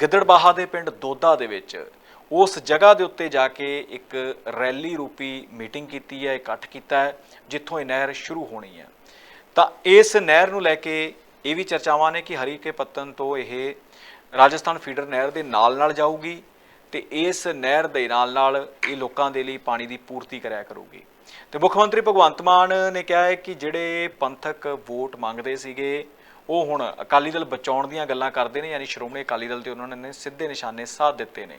ਗਿੱਦੜਬਾਹਾ ਦੇ ਪਿੰਡ ਦੋਦਾ ਦੇ ਵਿੱਚ ਉਸ ਜਗ੍ਹਾ ਦੇ ਉੱਤੇ ਜਾ ਕੇ ਇੱਕ ਰੈਲੀ ਰੂਪੀ ਮੀਟਿੰਗ ਕੀਤੀ ਹੈ, ਇਕੱਠ ਕੀਤਾ ਹੈ, ਜਿੱਥੋਂ ਇਹ ਨਹਿਰ ਸ਼ੁਰੂ ਹੋਣੀ ਹੈ। ਤਾਂ ਇਸ ਨਹਿਰ ਨੂੰ ਲੈ ਕੇ ਇਹ ਵੀ ਚਰਚਾਵਾਂ ਨੇ ਕਿ ਹਰੀਕੇ ਪੱਤਨ ਤੋਂ ਇਹ ਰਾਜਸਥਾਨ ਫੀਡਰ ਨਹਿਰ ਦੇ ਨਾਲ ਨਾਲ ਜਾਊਗੀ ਤੇ ਇਸ ਨਹਿਰ ਦੇ ਨਾਲ ਨਾਲ ਇਹ ਲੋਕਾਂ ਦੇ ਲਈ ਪਾਣੀ ਦੀ ਪੂਰਤੀ ਕਰਿਆ ਕਰੂਗੀ। ਤੇ ਮੁੱਖ ਮੰਤਰੀ ਭਗਵੰਤ ਮਾਨ ਨੇ ਕਿਹਾ ਹੈ ਕਿ ਜਿਹੜੇ ਪੰਥਕ ਵੋਟ ਮੰਗਦੇ ਸੀਗੇ ਉਹ ਹੁਣ ਅਕਾਲੀ ਦਲ ਬਚਾਉਣ ਦੀਆਂ ਗੱਲਾਂ ਕਰਦੇ ਨੇ, ਯਾਨੀ ਸ਼੍ਰੋਮਣੀ ਅਕਾਲੀ ਦਲ ਤੇ ਉਹਨਾਂ ਨੇ ਸਿੱਧੇ ਨਿਸ਼ਾਨੇ ਸਾਧ ਦਿੱਤੇ ਨੇ।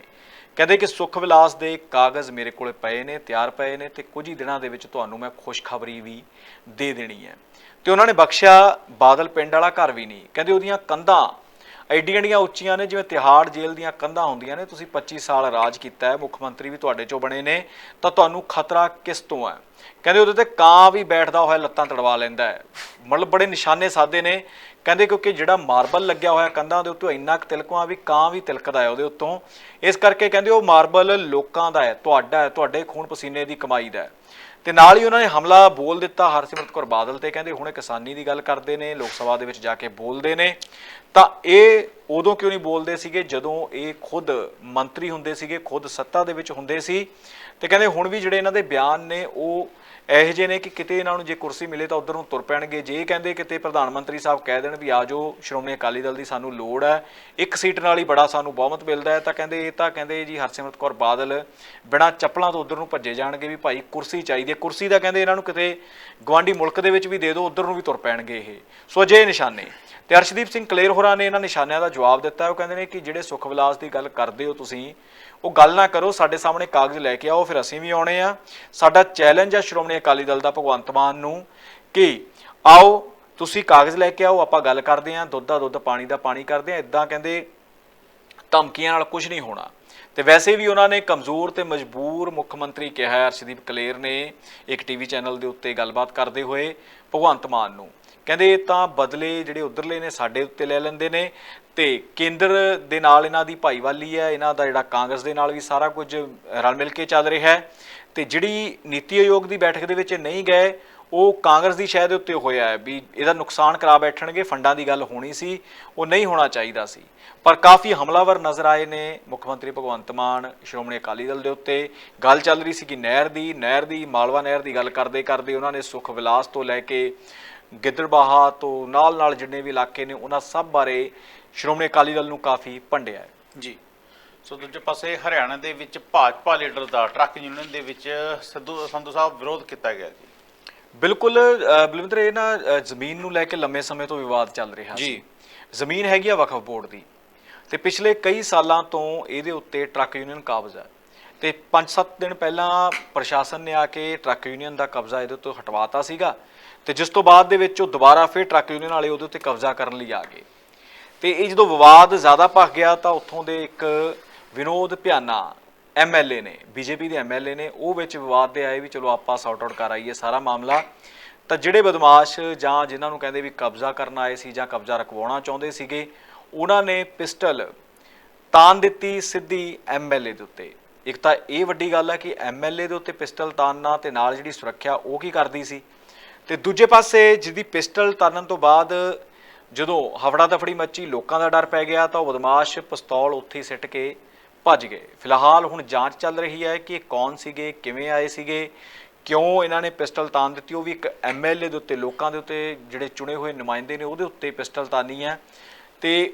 ਕਹਿੰਦੇ ਕਿ ਸੁੱਖ ਵਿਲਾਸ ਦੇ ਕਾਗਜ਼ ਮੇਰੇ ਕੋਲੇ ਪਏ ਨੇ, ਤਿਆਰ ਪਏ ਨੇ ਤੇ ਕੁਝ ਹੀ ਦਿਨਾਂ ਦੇ ਵਿੱਚ ਤੁਹਾਨੂੰ ਮੈਂ ਖੁਸ਼ਖਬਰੀ ਵੀ ਦੇ ਦੇਣੀ ਹੈ। ਤੇ ਉਹਨਾਂ ਨੇ ਬਖਸ਼ਿਆ ਬਾਦਲ ਪਿੰਡ ਵਾਲਾ ਘਰ ਵੀ ਨਹੀਂ। ਕਹਿੰਦੇ ਉਹਦੀਆਂ ਕੰਧਾਂ ਐਡੀਆਂ ਐਡੀਆਂ ਉੱਚੀਆਂ ਨੇ, ਜਿਵੇਂ ਤਿਹਾੜ ਜੇਲ੍ਹ ਦੀਆਂ ਕੰਧਾਂ ਹੁੰਦੀਆਂ ਨੇ। ਤੁਸੀਂ 25 ਸਾਲ ਰਾਜ ਕੀਤਾ ਹੈ, ਮੁੱਖ ਮੰਤਰੀ ਵੀ ਤੁਹਾਡੇ ਚੋਂ ਬਣੇ ਨੇ, ਤਾਂ ਤੁਹਾਨੂੰ ਖਤਰਾ ਕਿਸ ਤੋਂ ਹੈ? ਕਹਿੰਦੇ ਉਹਦੇ ਤੇ ਕਾਂ ਵੀ ਬੈਠਦਾ ਹੋਇਆ ਲੱਤਾਂ ਤੜਵਾ ਲੈਂਦਾ ਹੈ। ਮਤਲਬ ਬੜੇ ਨਿਸ਼ਾਨੇ ਸਾਦੇ ਨੇ। ਕਹਿੰਦੇ ਕਿਉਂਕਿ ਜਿਹੜਾ ਮਾਰਬਲ ਲੱਗਿਆ ਹੋਇਆ ਕੰਧਾਂ ਦੇ ਉੱਤੇ ਇੰਨਾ ਕੁ ਤਿਲਕਵਾ ਵੀ ਕਾਂ ਵੀ ਤਿਲਕਦਾ ਹੈ ਉਹਦੇ ਉੱਤੋਂ। ਇਸ ਕਰਕੇ ਕਹਿੰਦੇ ਉਹ ਮਾਰਬਲ ਲੋਕਾਂ ਦਾ ਹੈ, ਤੁਹਾਡਾ ਹੈ, ਤੁਹਾਡੇ ਖੂਨ ਪਸੀਨੇ ਦੀ ਕਮਾਈ ਦਾ ਹੈ। ਤੇ ਨਾਲ ਹੀ ਉਹਨਾਂ ਨੇ ਹਮਲਾ ਬੋਲ ਦਿੱਤਾ ਹਰਸਿਮਰਤ ਕੌਰ ਬਾਦਲ ਤੇ, ਕਹਿੰਦੇ ਹੁਣ ਇਹ ਕਿਸਾਨੀ ਦੀ ਗੱਲ ਕਰਦੇ ਨੇ, ਲੋਕ ਸਭਾ ਦੇ ਵਿੱਚ ਜਾ ਕੇ ਬੋਲਦੇ ਨੇ। ਤਾਂ ਇਹ ਉਦੋਂ ਕਿਉਂ ਨਹੀਂ ਬੋਲਦੇ ਸੀਗੇ? ਜਦੋਂ ਇਹ ਖੁਦ ਮੰਤਰੀ ਹੁੰਦੇ ਸੀਗੇ, ਖੁਦ ਸੱਤਾ ਦੇ ਵਿੱਚ ਹੁੰਦੇ ਸੀ। ਤੇ ਕਹਿੰਦੇ ਹੁਣ ਵੀ ਜਿਹੜੇ ਇਹਨਾਂ ਦੇ ਬਿਆਨ ਨੇ, ਉਹ ਇਹੋ ਜਿਹੇ ਨੇ ਕਿ ਕਿਤੇ ਇਹਨਾਂ ਨੂੰ ਜੇ ਕੁਰਸੀ ਮਿਲੇ ਤਾਂ ਉਧਰ ਨੂੰ ਤੁਰ ਪੈਣਗੇ। ਜੇ ਕਹਿੰਦੇ ਕਿਤੇ ਪ੍ਰਧਾਨ ਮੰਤਰੀ ਸਾਹਿਬ ਕਹਿ ਦੇਣ ਵੀ ਆਜੋ ਸ਼੍ਰੋਮਣੀ ਅਕਾਲੀ ਦਲ ਦੀ ਸਾਨੂੰ ਲੋੜ ਹੈ, ਇੱਕ ਸੀਟ ਨਾਲ ਹੀ ਬੜਾ ਸਾਨੂੰ ਬਹੁਮਤ ਮਿਲਦਾ ਹੈ, ਤਾਂ ਕਹਿੰਦੇ ਇਹ ਤਾਂ ਕਹਿੰਦੇ ਜੀ ਹਰਸਿਮਰਤ ਕੌਰ ਬਾਦਲ ਬਿਨਾਂ ਚੱਪਲਾਂ ਤੋਂ ਉਧਰ ਨੂੰ ਭੱਜੇ ਜਾਣਗੇ ਵੀ ਭਾਈ ਕੁਰਸੀ ਚਾਹੀਦੀ ਹੈ। ਕੁਰਸੀ ਦਾ ਕਹਿੰਦੇ ਇਹਨਾਂ ਨੂੰ ਕਿਤੇ ਗਵਾਂਡੀ ਮੁਲਕ ਦੇ ਵਿੱਚ ਵੀ ਦੇ ਦਿਓ, ਉਧਰ ਨੂੰ ਵੀ ਤੁਰ ਪੈਣਗੇ ਇਹ। ਸੋ ਅਜੇ ਨਿਸ਼ਾਨੇ। ਤੇ ਅਰਸ਼ਦੀਪ ਸਿੰਘ ਕਲੇਰ ਹੋਰਾਂ ਨੇ ਇਹਨਾਂ ਨਿਸ਼ਾਨਿਆਂ ਦਾ ਜਵਾਬ ਦਿੱਤਾ। ਉਹ ਕਹਿੰਦੇ ਨੇ ਕਿ ਜਿਹੜੇ ਸੁਖ ਵਿਲਾਸ ਦੀ ਗੱਲ ਕਰਦੇ ਹੋ ਤੁਸੀਂ, ਉਹ ਗੱਲ ਨਾ ਕਰੋ, ਸਾਡੇ ਸਾਹਮਣੇ ਕਾਗਜ਼ ਲੈ ਕੇ ਆਓ, ਫਿਰ ਅਸੀਂ ਵੀ ਆਉਣੇ ਆ। ਸਾਡਾ ਚੈਲੰਜ ਆ ਸ਼੍ਰੋਮਣੀ ਅਕਾਲੀ ਦਲ ਦਾ ਭਗਵੰਤ ਮਾਨ ਨੂੰ ਕਿ ਆਓ, ਤੁਸੀਂ ਕਾਗਜ਼ ਲੈ ਕੇ ਆਓ, ਆਪਾਂ ਗੱਲ ਕਰਦੇ ਆਂ ਦੁੱਧ ਦਾ ਦੁੱਧ, ਪਾਣੀ ਦਾ ਪਾਣੀ ਕਰਦੇ ਆਂ ਇਦਾਂ ਕਹਿੰਦੇ ਧਮਕੀਆਂ ਨਾਲ ਕੁਝ ਨਹੀਂ ਹੋਣਾ। ਤੇ ਵੈਸੇ ਵੀ ਉਹਨਾਂ ਨੇ ਕਮਜ਼ੋਰ ਤੇ ਮਜਬੂਰ ਮੁੱਖ ਮੰਤਰੀ ਕਿਹਾ ਅਰਸ਼ਦੀਪ ਕਲੇਰ ਨੇ, ਇੱਕ ਟੀਵੀ ਚੈਨਲ ਦੇ ਉੱਤੇ ਗੱਲਬਾਤ ਕਰਦੇ ਹੋਏ ਭਗਵੰਤ ਮਾਨ ਨੂੰ। ਕਹਿੰਦੇ ਤਾਂ ਬਦਲੇ ਜਿਹੜੇ ਉਧਰਲੇ ਨੇ ਸਾਡੇ ਉੱਤੇ ਲੈ ਲੈਂਦੇ ਨੇ ਤੇ ਕੇਂਦਰ ਦੇ ਨਾਲ ਇਹਨਾਂ ਦੀ ਭਾਈਵਾਲੀ ਹੈ, ਇਹਨਾਂ ਦਾ ਜਿਹੜਾ ਕਾਂਗਰਸ ਦੇ ਨਾਲ ਵੀ ਸਾਰਾ ਕੁਝ ਰਲ ਮਿਲ ਕੇ ਚੱਲ ਰਿਹਾ ਹੈ। ਤੇ ਜਿਹੜੀ ਨੀਤੀ ਆਯੋਗ ਦੀ ਬੈਠਕ ਦੇ ਵਿੱਚ ਨਹੀਂ ਗਏ, ਉਹ ਕਾਂਗਰਸ ਦੀ ਸ਼ਾਇਦ ਉੱਤੇ ਹੋਇਆ ਹੈ ਵੀ ਇਹਦਾ ਨੁਕਸਾਨ ਕਰਾ ਬੈਠਣਗੇ, ਫੰਡਾਂ ਦੀ ਗੱਲ ਹੋਣੀ ਸੀ, ਉਹ ਨਹੀਂ ਹੋਣਾ ਚਾਹੀਦਾ ਸੀ। ਪਰ ਕਾਫੀ ਹਮਲਾਵਰ ਨਜ਼ਰ ਆਏ ਨੇ, ਮੁੱਖ ਮੰਤਰੀ ਭਗਵੰਤ ਮਾਨ, ਸ਼੍ਰੋਮਣੀ ਅਕਾਲੀ ਦਲ ਦੇ ਉੱਤੇ। ਗੱਲ ਚੱਲ ਰਹੀ ਸੀ ਕਿ ਨਹਿਰ ਦੀ ਨਹਿਰ ਦੀ, ਮਾਲਵਾ ਨਹਿਰ ਦੀ ਗੱਲ ਕਰਦੇ ਕਰਦੇ ਉਹਨਾਂ ਨੇ ਸੁਖ ਵਿਲਾਸ ਤੋਂ ਲੈ ਕੇ ਗਿੱਦੜਬਾਹਾ ਤੋਂ ਨਾਲ ਨਾਲ ਜਿੰਨੇ ਵੀ ਇਲਾਕੇ ਨੇ ਉਹਨਾਂ ਸਭ ਬਾਰੇ ਸ਼੍ਰੋਮਣੀ ਅਕਾਲੀ ਦਲ ਨੂੰ ਕਾਫੀ ਭੰਡਿਆ ਹੈ। ਜੀ। ਸੋ ਦੂਜੇ ਪਾਸੇ ਹਰਿਆਣਾ ਦੇ ਵਿੱਚ ਭਾਜਪਾ ਲੀਡਰ ਦਾ ਟਰੱਕ ਯੂਨੀਅਨ ਦੇ ਵਿੱਚ ਸਿੱਧੂ ਸੰਧੂ ਸਾਹਿਬ ਵਿਰੋਧ ਕੀਤਾ ਗਿਆ ਜੀ। ਬਿਲਕੁਲ ਬਲਵਿੰਦਰ ਇਹ ਨਾ ਜ਼ਮੀਨ ਨੂੰ ਲੈ ਕੇ ਲੰਮੇ ਸਮੇਂ ਤੋਂ ਵਿਵਾਦ ਚੱਲ ਰਿਹਾ ਜੀ। ਜ਼ਮੀਨ ਹੈਗੀ ਆ ਵਕਫ ਬੋਰਡ ਦੀ। ਤੇ ਪਿਛਲੇ ਕਈ ਸਾਲਾਂ ਤੋਂ ਇਹਦੇ ਉੱਤੇ ਟਰੱਕ ਯੂਨੀਅਨ ਕਾਬਜ਼ ਹੈ। ਤੇ 5-7 ਦਿਨ ਪਹਿਲਾਂ ਪ੍ਰਸ਼ਾਸਨ ਨੇ ਆ ਕੇ ਟਰੱਕ ਯੂਨੀਅਨ ਦਾ ਕਬਜ਼ਾ ਇਹਦੇ ਤੋਂ ਹਟਵਾਤਾ ਸੀਗਾ। ਤੇ ਜਿਸ ਤੋਂ ਬਾਅਦ ਦੇ ਵਿੱਚ ਉਹ ਦੁਬਾਰਾ ਫਿਰ ਟਰੱਕ ਯੂਨੀਅਨ ਵਾਲੇ ਉਹਦੇ ਉੱਤੇ ਕਬਜ਼ਾ ਕਰਨ ਲਈ ਆ ਗਏ। ਤੇ ਇਹ ਜਦੋਂ ਵਿਵਾਦ ਜ਼ਿਆਦਾ ਭਖ ਗਿਆ ਤਾਂ ਉੱਥੋਂ ਦੇ ਇੱਕ ਵਿਨੋਦ ਭਿਆਨਾ ਐਮਐਲਏ ਨੇ ਬੀਜੇਪੀ ਦੇ ਐਮਐਲਏ ਨੇ, ਉਹ ਵਿੱਚ ਵਿਵਾਦ ਦੇ ਆਏ ਵੀ ਚਲੋ ਆਪਾਂ ਸੌਟ ਆਊਟ ਕਰ ਆਈਏ ਸਾਰਾ ਮਾਮਲਾ। ਤਾਂ ਜਿਹੜੇ ਬਦਮਾਸ਼ ਜਾਂ ਜਿਨ੍ਹਾਂ ਨੂੰ ਕਹਿੰਦੇ ਵੀ ਕਬਜ਼ਾ ਕਰਨ ਆਏ ਸੀ ਜਾਂ ਕਬਜ਼ਾ ਰਖਵਾਉਣਾ ਚਾਹੁੰਦੇ ਸੀਗੇ, ਉਹਨਾਂ ਨੇ ਪਿਸਟਲ ਤਾਨ ਦਿੱਤੀ ਸਿੱਧੀ ਐਮਐਲਏ ਦੇ ਉੱਤੇ। ਇੱਕ ਤਾਂ ਇਹ ਵੱਡੀ ਗੱਲ ਹੈ ਕਿ ਐਮਐਲਏ ਦੇ ਉੱਤੇ ਪਿਸਟਲ ਤਾਨਣਾ ਤੇ ਨਾਲ ਜਿਹੜੀ ਸੁਰੱਖਿਆ ਉਹ ਕੀ ਕਰਦੀ ਸੀ? ਤੇ ਦੂਜੇ ਪਾਸੇ ਜਿਹਦੀ ਪਿਸਟਲ ਤਾਨਣ ਤੋਂ ਬਾਅਦ ਜਦੋਂ ਹਫੜਾ ਦਫੜੀ ਮੱਚੀ, ਲੋਕਾਂ ਦਾ ਡਰ ਪੈ ਗਿਆ ਤਾਂ ਉਹ ਬਦਮਾਸ਼ ਪਿਸਤੌਲ ਉੱਥੇ ਹੀ ਸਿੱਟ ਕੇ ਭੱਜ ਗਏ। ਫਿਲਹਾਲ ਹੁਣ ਜਾਂਚ ਚੱਲ ਰਹੀ ਹੈ ਕਿ ਇਹ ਕੌਣ ਸੀਗੇ, ਕਿਵੇਂ ਆਏ ਸੀਗੇ, ਕਿਉਂ ਇਹਨਾਂ ਨੇ ਪਿਸਟਲ ਤਾਨ ਦਿੱਤੀ? ਉਹ ਵੀ ਇੱਕ ਐਮਐਲਏ ਦੇ ਉੱਤੇ, ਲੋਕਾਂ ਦੇ ਉੱਤੇ ਜਿਹੜੇ ਚੁਣੇ ਹੋਏ ਨੁਮਾਇੰਦੇ ਨੇ, ਉਹਦੇ ਉੱਤੇ ਪਿਸਟਲ ਤਾਨੀ ਹੈ। ਤੇ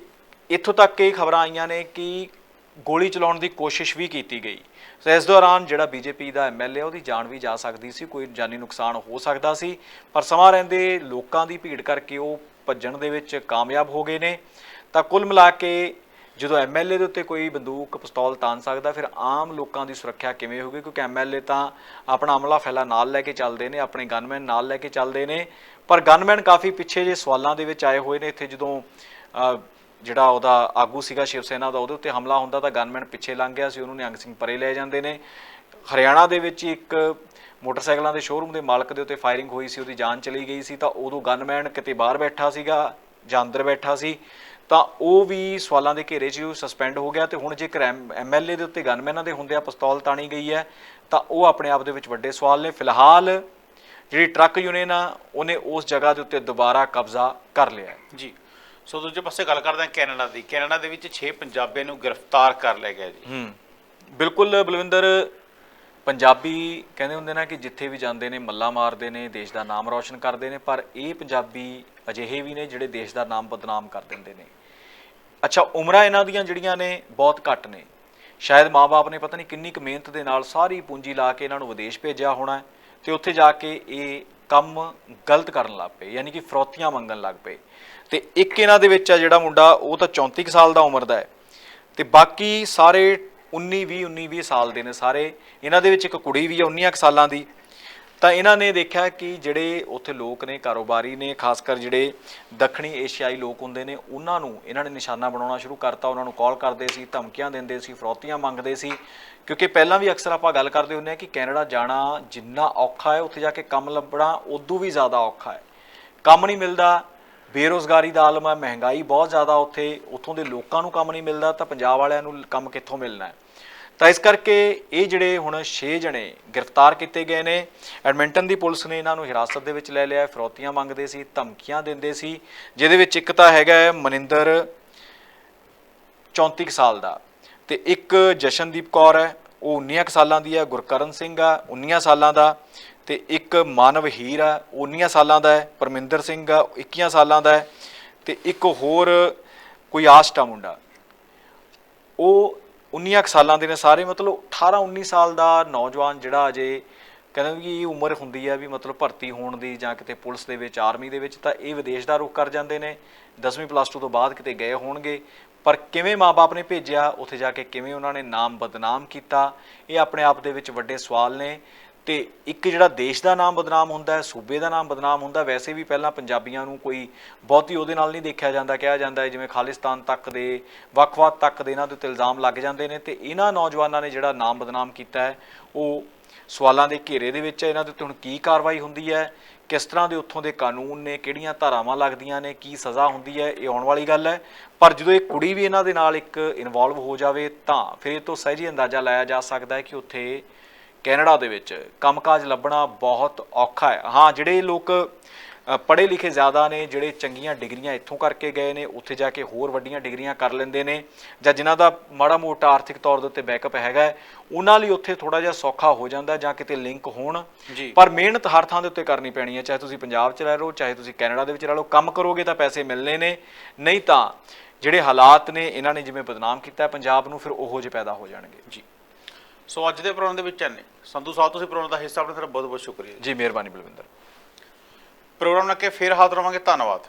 ਇੱਥੋਂ ਤੱਕ ਇਹ ਖਬਰਾਂ ਆਈਆਂ ਨੇ ਕਿ ਗੋਲੀ ਚਲਾਉਣ ਦੀ ਕੋਸ਼ਿਸ਼ ਵੀ ਕੀਤੀ ਗਈ। ਸੋ ਇਸ ਦੌਰਾਨ ਜਿਹੜਾ ਬੀਜੇਪੀ ਦਾ ਐਮਐਲਏ ਉਹਦੀ ਜਾਨ ਵੀ ਜਾ ਸਕਦੀ ਸੀ, ਕੋਈ ਜਾਨੀ ਨੁਕਸਾਨ ਹੋ ਸਕਦਾ ਸੀ, ਪਰ ਸਮਾਂ ਰਹਿੰਦੇ ਲੋਕਾਂ ਦੀ ਭੀੜ ਕਰਕੇ ਉਹ ਭੱਜਣ ਦੇ ਵਿੱਚ ਕਾਮਯਾਬ ਹੋ ਗਏ ਨੇ। ਤਾਂ ਕੁੱਲ ਮਿਲਾ ਕੇ ਜਦੋਂ ਐਮਐਲਏ ਦੇ ਉੱਤੇ ਕੋਈ ਬੰਦੂਕ, ਪਿਸਤੌਲ ਤਾਨ ਸਕਦਾ, ਫਿਰ ਆਮ ਲੋਕਾਂ ਦੀ ਸੁਰੱਖਿਆ ਕਿਵੇਂ ਹੋਊਗੀ? ਕਿਉਂਕਿ ਐਮਐਲਏ ਤਾਂ ਆਪਣਾ ਅਮਲਾ ਫੈਲਾ ਨਾਲ ਲੈ ਕੇ ਚੱਲਦੇ ਨੇ, ਆਪਣੇ ਗਨਮੈਨ ਨਾਲ ਲੈ ਕੇ ਚੱਲਦੇ ਨੇ। ਪਰ ਗਨਮੈਨ ਕਾਫੀ ਪਿੱਛੇ ਜੇ ਸਵਾਲਾਂ ਦੇ ਵਿੱਚ ਆਏ ਹੋਏ ਨੇ, ਇੱਥੇ ਜਦੋਂ ਜਿਹੜਾ ਉਹਦਾ ਆਗੂ ਸੀਗਾ ਸ਼ਿਵ ਸੈਨਾ ਦਾ, ਉਹਦੇ ਉੱਤੇ ਹਮਲਾ ਹੁੰਦਾ ਤਾਂ ਗਨਮੈਨ ਪਿੱਛੇ ਲੰਘ ਗਿਆ ਸੀ, ਉਹਨੂੰ ਨਿਹੰਗ ਸਿੰਘ ਪਰੇ ਲੈ ਜਾਂਦੇ ਨੇ। ਹਰਿਆਣਾ ਦੇ ਵਿੱਚ ਇੱਕ ਮੋਟਰਸਾਈਕਲਾਂ ਦੇ ਸ਼ੋਰੂਮ ਦੇ ਮਾਲਕ ਦੇ ਉੱਤੇ ਫਾਇਰਿੰਗ ਹੋਈ ਸੀ, ਉਹਦੀ ਜਾਨ ਚਲੀ ਗਈ ਸੀ, ਤਾਂ ਉਦੋਂ ਗਨਮੈਨ ਕਿਤੇ ਬਾਹਰ ਬੈਠਾ ਸੀਗਾ ਜਾਂ ਅੰਦਰ ਬੈਠਾ ਸੀ, ਤਾਂ ਉਹ ਵੀ ਸਵਾਲਾਂ ਦੇ ਘੇਰੇ 'ਚ ਸਸਪੈਂਡ ਹੋ ਗਿਆ ਤੇ ਹੁਣ ਜੇਕਰ ਐਮਐਲਏ ਦੇ ਉੱਤੇ ਗਨਮੈਨਾਂ ਦੇ ਹੁੰਦਿਆਂ ਪਿਸਤੌਲ ਤਾਣੀ ਗਈ ਹੈ, ਤਾਂ ਉਹ ਆਪਣੇ ਆਪ ਦੇ ਵਿੱਚ ਵੱਡੇ ਸਵਾਲ ਨੇ। ਫਿਲਹਾਲ ਜਿਹੜੀ ਟਰੱਕ ਯੂਨੀਅਨ ਆ, ਉਹਨੇ ਉਸ ਜਗ੍ਹਾ ਦੇ ਉੱਤੇ ਦੁਬਾਰਾ ਕਬਜ਼ਾ ਕਰ ਲਿਆ ਜੀ। ਸੋ ਦੂਜੇ ਪਾਸੇ ਗੱਲ ਕਰਦੇ ਹਾਂ ਕੈਨੇਡਾ ਦੀ। ਕੈਨੇਡਾ ਦੇ ਵਿੱਚ 6 ਪੰਜਾਬੀਆਂ ਨੂੰ ਗ੍ਰਿਫਤਾਰ ਕਰ ਲਿਆ ਗਿਆ ਜੀ। ਹੂੰ। ਬਿਲਕੁਲ ਬਲਵਿੰਦਰ, ਪੰਜਾਬੀ ਕਹਿੰਦੇ ਹੁੰਦੇ ਨਾ ਕਿ ਜਿੱਥੇ ਵੀ ਜਾਂਦੇ ਨੇ, ਮੱਲਾ ਮਾਰਦੇ ਨੇ, ਦੇਸ਼ ਦਾ ਨਾਮ ਰੌਸ਼ਨ ਕਰਦੇ ਨੇ, ਪਰ ਇਹ ਪੰਜਾਬੀ ਅਜਿਹੇ ਵੀ ਨੇ ਜਿਹੜੇ ਦੇਸ਼ ਦਾ ਨਾਮ ਬਦਨਾਮ ਕਰ ਦਿੰਦੇ ਨੇ। ਅੱਛਾ, ਉਮਰਾਂ ਇਹਨਾਂ ਦੀਆਂ ਜਿਹੜੀਆਂ ਨੇ, ਬਹੁਤ ਘੱਟ ਨੇ। ਸ਼ਾਇਦ ਮਾਪੇ ਨੇ ਪਤਾ ਨਹੀਂ ਕਿੰਨੀ ਕੁ ਮਿਹਨਤ ਦੇ ਨਾਲ ਸਾਰੀ ਪੂੰਜੀ ਲਾ ਕੇ ਇਹਨਾਂ ਨੂੰ ਵਿਦੇਸ਼ ਭੇਜਿਆ ਹੋਣਾ ਹੈ ਤੇ ਉੱਥੇ ਜਾ ਕੇ ਇਹ ਕੰਮ ਗਲਤ ਕਰਨ ਲੱਗ ਪਏ, ਯਾਨੀ ਕਿ ਫਰੋਤੀਆਂ ਮੰਗਣ ਲੱਗ ਪਏ। ਤੇ ਇੱਕ ਇਹਨਾਂ ਦੇ ਵਿੱਚ ਆ ਜਿਹੜਾ ਮੁੰਡਾ, ਉਹ ਤਾਂ 34 ਕੁ ਸਾਲ ਦਾ ਉਮਰ ਦਾ ਹੈ। ਤੇ ਬਾਕੀ ਸਾਰੇ 19 20 19 20 ਸਾਲ ਦੇ ਨੇ ਸਾਰੇ। ਇਹਨਾਂ ਦੇ ਵਿੱਚ ਇੱਕ ਕੁੜੀ ਵੀ ਹੈ 19 ਕੁ ਸਾਲਾਂ ਦੀ। ਤਾਂ ਇਹਨਾਂ ਨੇ ਦੇਖਿਆ ਕਿ ਜਿਹੜੇ ਉੱਥੇ ਲੋਕ ਨੇ, ਕਾਰੋਬਾਰੀ ਨੇ, ਖਾਸ ਕਰ ਜਿਹੜੇ ਦੱਖਣੀ ਏਸ਼ੀਆਈ ਲੋਕ ਹੁੰਦੇ ਨੇ, ਉਹਨਾਂ ਨੂੰ ਇਹਨਾਂ ਨੇ ਨਿਸ਼ਾਨਾ ਬਣਾਉਣਾ ਸ਼ੁਰੂ ਕਰਤਾ। ਉਹਨਾਂ ਨੂੰ ਕਾਲ ਕਰਦੇ ਸੀ, ਧਮਕੀਆਂ ਦਿੰਦੇ ਸੀ, ਫਰੋਤੀਆਂ ਮੰਗਦੇ ਸੀ। ਕਿਉਂਕਿ ਪਹਿਲਾਂ ਵੀ ਅਕਸਰ ਆਪਾਂ ਗੱਲ ਕਰਦੇ ਹੁੰਦੇ ਆ ਕਿ ਕੈਨੇਡਾ ਜਾਣਾ ਜਿੰਨਾ ਔਖਾ ਹੈ, ਉੱਥੇ ਜਾ ਕੇ ਕੰਮ ਲੱਭਣਾ ਉਦੋਂ ਵੀ ਜ਼ਿਆਦਾ ਔਖਾ ਹੈ। ਕੰਮ ਨਹੀਂ ਮਿਲਦਾ ਬੇਰੋਜ਼ਗਾਰੀ ਦਾ ਆਲਮ ਹੈ, ਮਹਿੰਗਾਈ ਬਹੁਤ ਜ਼ਿਆਦਾ ਉੱਥੇ, ਉੱਥੋਂ ਦੇ ਲੋਕਾਂ ਨੂੰ ਕੰਮ ਨਹੀਂ ਮਿਲਦਾ, ਤਾਂ ਪੰਜਾਬ ਵਾਲਿਆਂ ਨੂੰ ਕੰਮ ਕਿੱਥੋਂ ਮਿਲਣਾ ਹੈ? ਤਾਂ ਇਸ ਕਰਕੇ ਇਹ ਜਿਹੜੇ ਹੁਣ 6 ਜਣੇ ਗ੍ਰਿਫਤਾਰ ਕੀਤੇ ਗਏ ਨੇ, ਐਡਮਿੰਟਨ ਦੀ ਪੁਲਿਸ ਨੇ ਇਹਨਾਂ ਨੂੰ ਹਿਰਾਸਤ ਦੇ ਵਿੱਚ ਲੈ ਲਿਆ ਫਰੋਤੀਆਂ ਮੰਗਦੇ ਸੀ, ਧਮਕੀਆਂ ਦਿੰਦੇ ਸੀ, ਜਿਹਦੇ ਵਿੱਚ ਇੱਕ ਤਾਂ ਹੈਗਾ ਮਨਿੰਦਰ 34 ਕੁ ਸਾਲ ਦਾ ਤੇ ਇੱਕ ਜਸ਼ਨਦੀਪ ਕੌਰ ਹੈ, ਉਹ 19 ਕੁ ਸਾਲਾਂ ਦੀ ਹੈ, ਗੁਰਕਰਨ ਸਿੰਘ ਆ 19 ਸਾਲਾਂ ਦਾ ਤੇ ਇੱਕ ਮਾਨਵ ਹੀਰ ਆ ਉਹ 19 ਸਾਲਾਂ ਦਾ ਹੈ, ਪਰਮਿੰਦਰ ਸਿੰਘ ਆ 21 ਸਾਲਾਂ ਦਾ ਹੈ ਤੇ ਇੱਕ ਹੋਰ ਕੋਈ ਆਸਟਾ ਮੁੰਡਾ। ਉਹ 19 ਕੁ ਸਾਲਾਂ ਦੇ ਨੇ ਸਾਰੇ, ਮਤਲਬ 18 19 ਸਾਲ ਦਾ ਨੌਜਵਾਨ ਜਿਹੜਾ ਅਜੇ ਕਹਿੰਦੇ ਵੀ ਇਹ ਉਮਰ ਹੁੰਦੀ ਆ ਵੀ ਮਤਲਬ ਭਰਤੀ ਹੋਣ ਦੀ ਜਾਂ ਕਿਤੇ ਪੁਲਿਸ ਦੇ ਵਿੱਚ, ਆਰਮੀ ਦੇ ਵਿੱਚ, ਤਾਂ ਇਹ ਵਿਦੇਸ਼ ਦਾ ਰੁਖ ਕਰ ਜਾਂਦੇ ਨੇ। 10ਵੀਂ ਪਲੱਸ 2 ਤੋਂ ਬਾਅਦ ਕਿਤੇ ਗਏ ਹੋਣਗੇ। ਪਰ ਕਿਵੇਂ ਮਾਪੇ ਨੇ ਭੇਜਿਆ, ਉੱਥੇ ਜਾ ਕੇ ਕਿਵੇਂ ਉਹਨਾਂ ਨੇ ਨਾਮ ਬਦਨਾਮ ਕੀਤਾ, ਇਹ ਆਪਣੇ ਆਪ ਦੇ ਵਿੱਚ ਵੱਡੇ ਸਵਾਲ ਨੇ। ਤੇ ਇੱਕ ਜਿਹੜਾ ਦੇਸ਼ ਦਾ ਨਾਮ ਬਦਨਾਮ ਹੁੰਦਾ ਹੈ, ਸੂਬੇ ਦਾ ਨਾਮ ਬਦਨਾਮ ਹੁੰਦਾ ਵੈਸੇ ਵੀ ਪਹਿਲਾਂ ਪੰਜਾਬੀਆਂ ਨੂੰ ਕੋਈ ਬਹੁਤੀ ਉਹਦੇ ਨਾਲ ਨਹੀਂ ਦੇਖਿਆ ਜਾਂਦਾ, ਕਿਹਾ ਜਾਂਦਾ ਹੈ, ਜਿਵੇਂ ਖਾਲਿਸਤਾਨ ਤੱਕ ਦੇ, ਵੱਖ-ਵੱਖ ਤੱਕ ਦੇ ਇਹਨਾਂ ਦੇ ਉੱਤੇ ਇਲਜ਼ਾਮ ਲੱਗ ਜਾਂਦੇ ਨੇ ਤੇ ਇਹਨਾਂ ਨੌਜਵਾਨਾਂ ਨੇ ਜਿਹੜਾ ਨਾਮ ਬਦਨਾਮ ਕੀਤਾ ਹੈ, ਉਹ ਸਵਾਲਾਂ ਦੇ ਘੇਰੇ ਦੇ ਵਿੱਚ ਹੈ, ਇਹਨਾਂ ਦੇ ਉੱਤੇ ਹੁਣ ਕੀ ਕਾਰਵਾਈ ਹੁੰਦੀ ਹੈ, ਕਿਸ ਤਰ੍ਹਾਂ ਦੇ ਉੱਥੋਂ ਦੇ ਕਾਨੂੰਨ ਨੇ, ਕਿਹੜੀਆਂ ਧਾਰਾਵਾਂ ਲੱਗਦੀਆਂ ਨੇ, ਕੀ ਸਜ਼ਾ ਹੁੰਦੀ ਹੈ, ਇਹ ਆਉਣ ਵਾਲੀ ਗੱਲ ਹੈ। ਪਰ ਜਦੋਂ ਇਹ ਕੁੜੀ ਵੀ ਇਹਨਾਂ ਦੇ ਨਾਲ ਇੱਕ ਇਨਵੋਲਵ ਹੋ ਜਾਵੇ ਤਾਂ ਫਿਰ ਇਹ ਤੋਂ ਸਹਿਜੀ ਅੰਦਾਜ਼ਾ ਲਾਇਆ ਜਾ ਸਕਦਾ ਹੈ ਕਿ ਉੱਥੇ ਕੈਨੇਡਾ ਦੇ ਵਿੱਚ ਕੰਮਕਾਜ ਲੱਭਣਾ ਬਹੁਤ ਔਖਾ ਹੈ। ਹਾਂ ਜਿਹੜੇ ਲੋਕ ਪੜ੍ਹੇ ਲਿਖੇ ਜ਼ਿਆਦਾ ਨੇ ਜਿਹੜੇ ਚੰਗੀਆਂ ਡਿਗਰੀਆਂ ਇੱਥੋਂ ਕਰਕੇ ਗਏ ਨੇ ਉੱਥੇ ਜਾ ਕੇ ਹੋਰ ਵੱਡੀਆਂ ਡਿਗਰੀਆਂ ਕਰ ਲੈਂਦੇ ਨੇ ਜਾਂ ਜਿਨ੍ਹਾਂ ਦਾ ਮਾੜਾ ਮੋਟਾ ਆਰਥਿਕ ਤੌਰ ਦੇ ਉੱਤੇ ਬੈਕਅਪ ਹੈਗਾ ਉਹਨਾਂ ਲਈ ਉੱਥੇ ਥੋੜਾ ਜਿਹਾ ਸੌਖਾ ਹੋ ਜਾਂਦਾ ਜਾਂ ਕਿਤੇ ਲਿੰਕ ਹੋਣ। ਪਰ ਮਿਹਨਤ ਹਰ ਥਾਂ ਦੇ ਉੱਤੇ ਕਰਨੀ ਪੈਣੀ ਹੈ ਚਾਹੇ ਤੁਸੀਂ ਪੰਜਾਬ 'ਚ ਰਹਿ ਰਹੋ ਚਾਹੇ ਤੁਸੀਂ ਕੈਨੇਡਾ ਦੇ ਵਿੱਚ ਰਹਿ ਲਓ। ਕੰਮ ਕਰੋਗੇ ਤਾਂ ਪੈਸੇ ਮਿਲਨੇ ਨੇ ਨਹੀਂ ਤਾਂ ਜਿਹੜੇ ਹਾਲਾਤ ਨੇ ਇਹਨਾਂ ਨੇ ਜਿਵੇਂ ਬਦਨਾਮ ਕੀਤਾ ਪੰਜਾਬ ਨੂੰ ਫਿਰ ਉਹੋ ਜਿਹੇ ਪੈਦਾ ਹੋ ਜਾਣਗੇ। ਜੀ। ਸੋ ਅੱਜ ਦੇ ਪ੍ਰੋਗਰਾਮ ਦੇ ਵਿੱਚ ਐਨੇ ਸੰਧੂ ਸਾਹਿਬ ਤੁਸੀਂ ਪ੍ਰੋਗਰਾਮ ਦਾ ਹਿੱਸਾ ਆਪਣੇ ਤੁਹਾਡਾ ਬਹੁਤ ਬਹੁਤ ਸ਼ੁਕਰੀਆ। ਜੀ ਮਿਹਰਬਾਨੀ ਬਲਵਿੰਦਰ। ਪ੍ਰੋਗਰਾਮ ਨਾਲ ਕੇ ਫੇਰ ਹਾਜ਼ਰ ਹੋਵਾਂਗੇ। ਧੰਨਵਾਦ।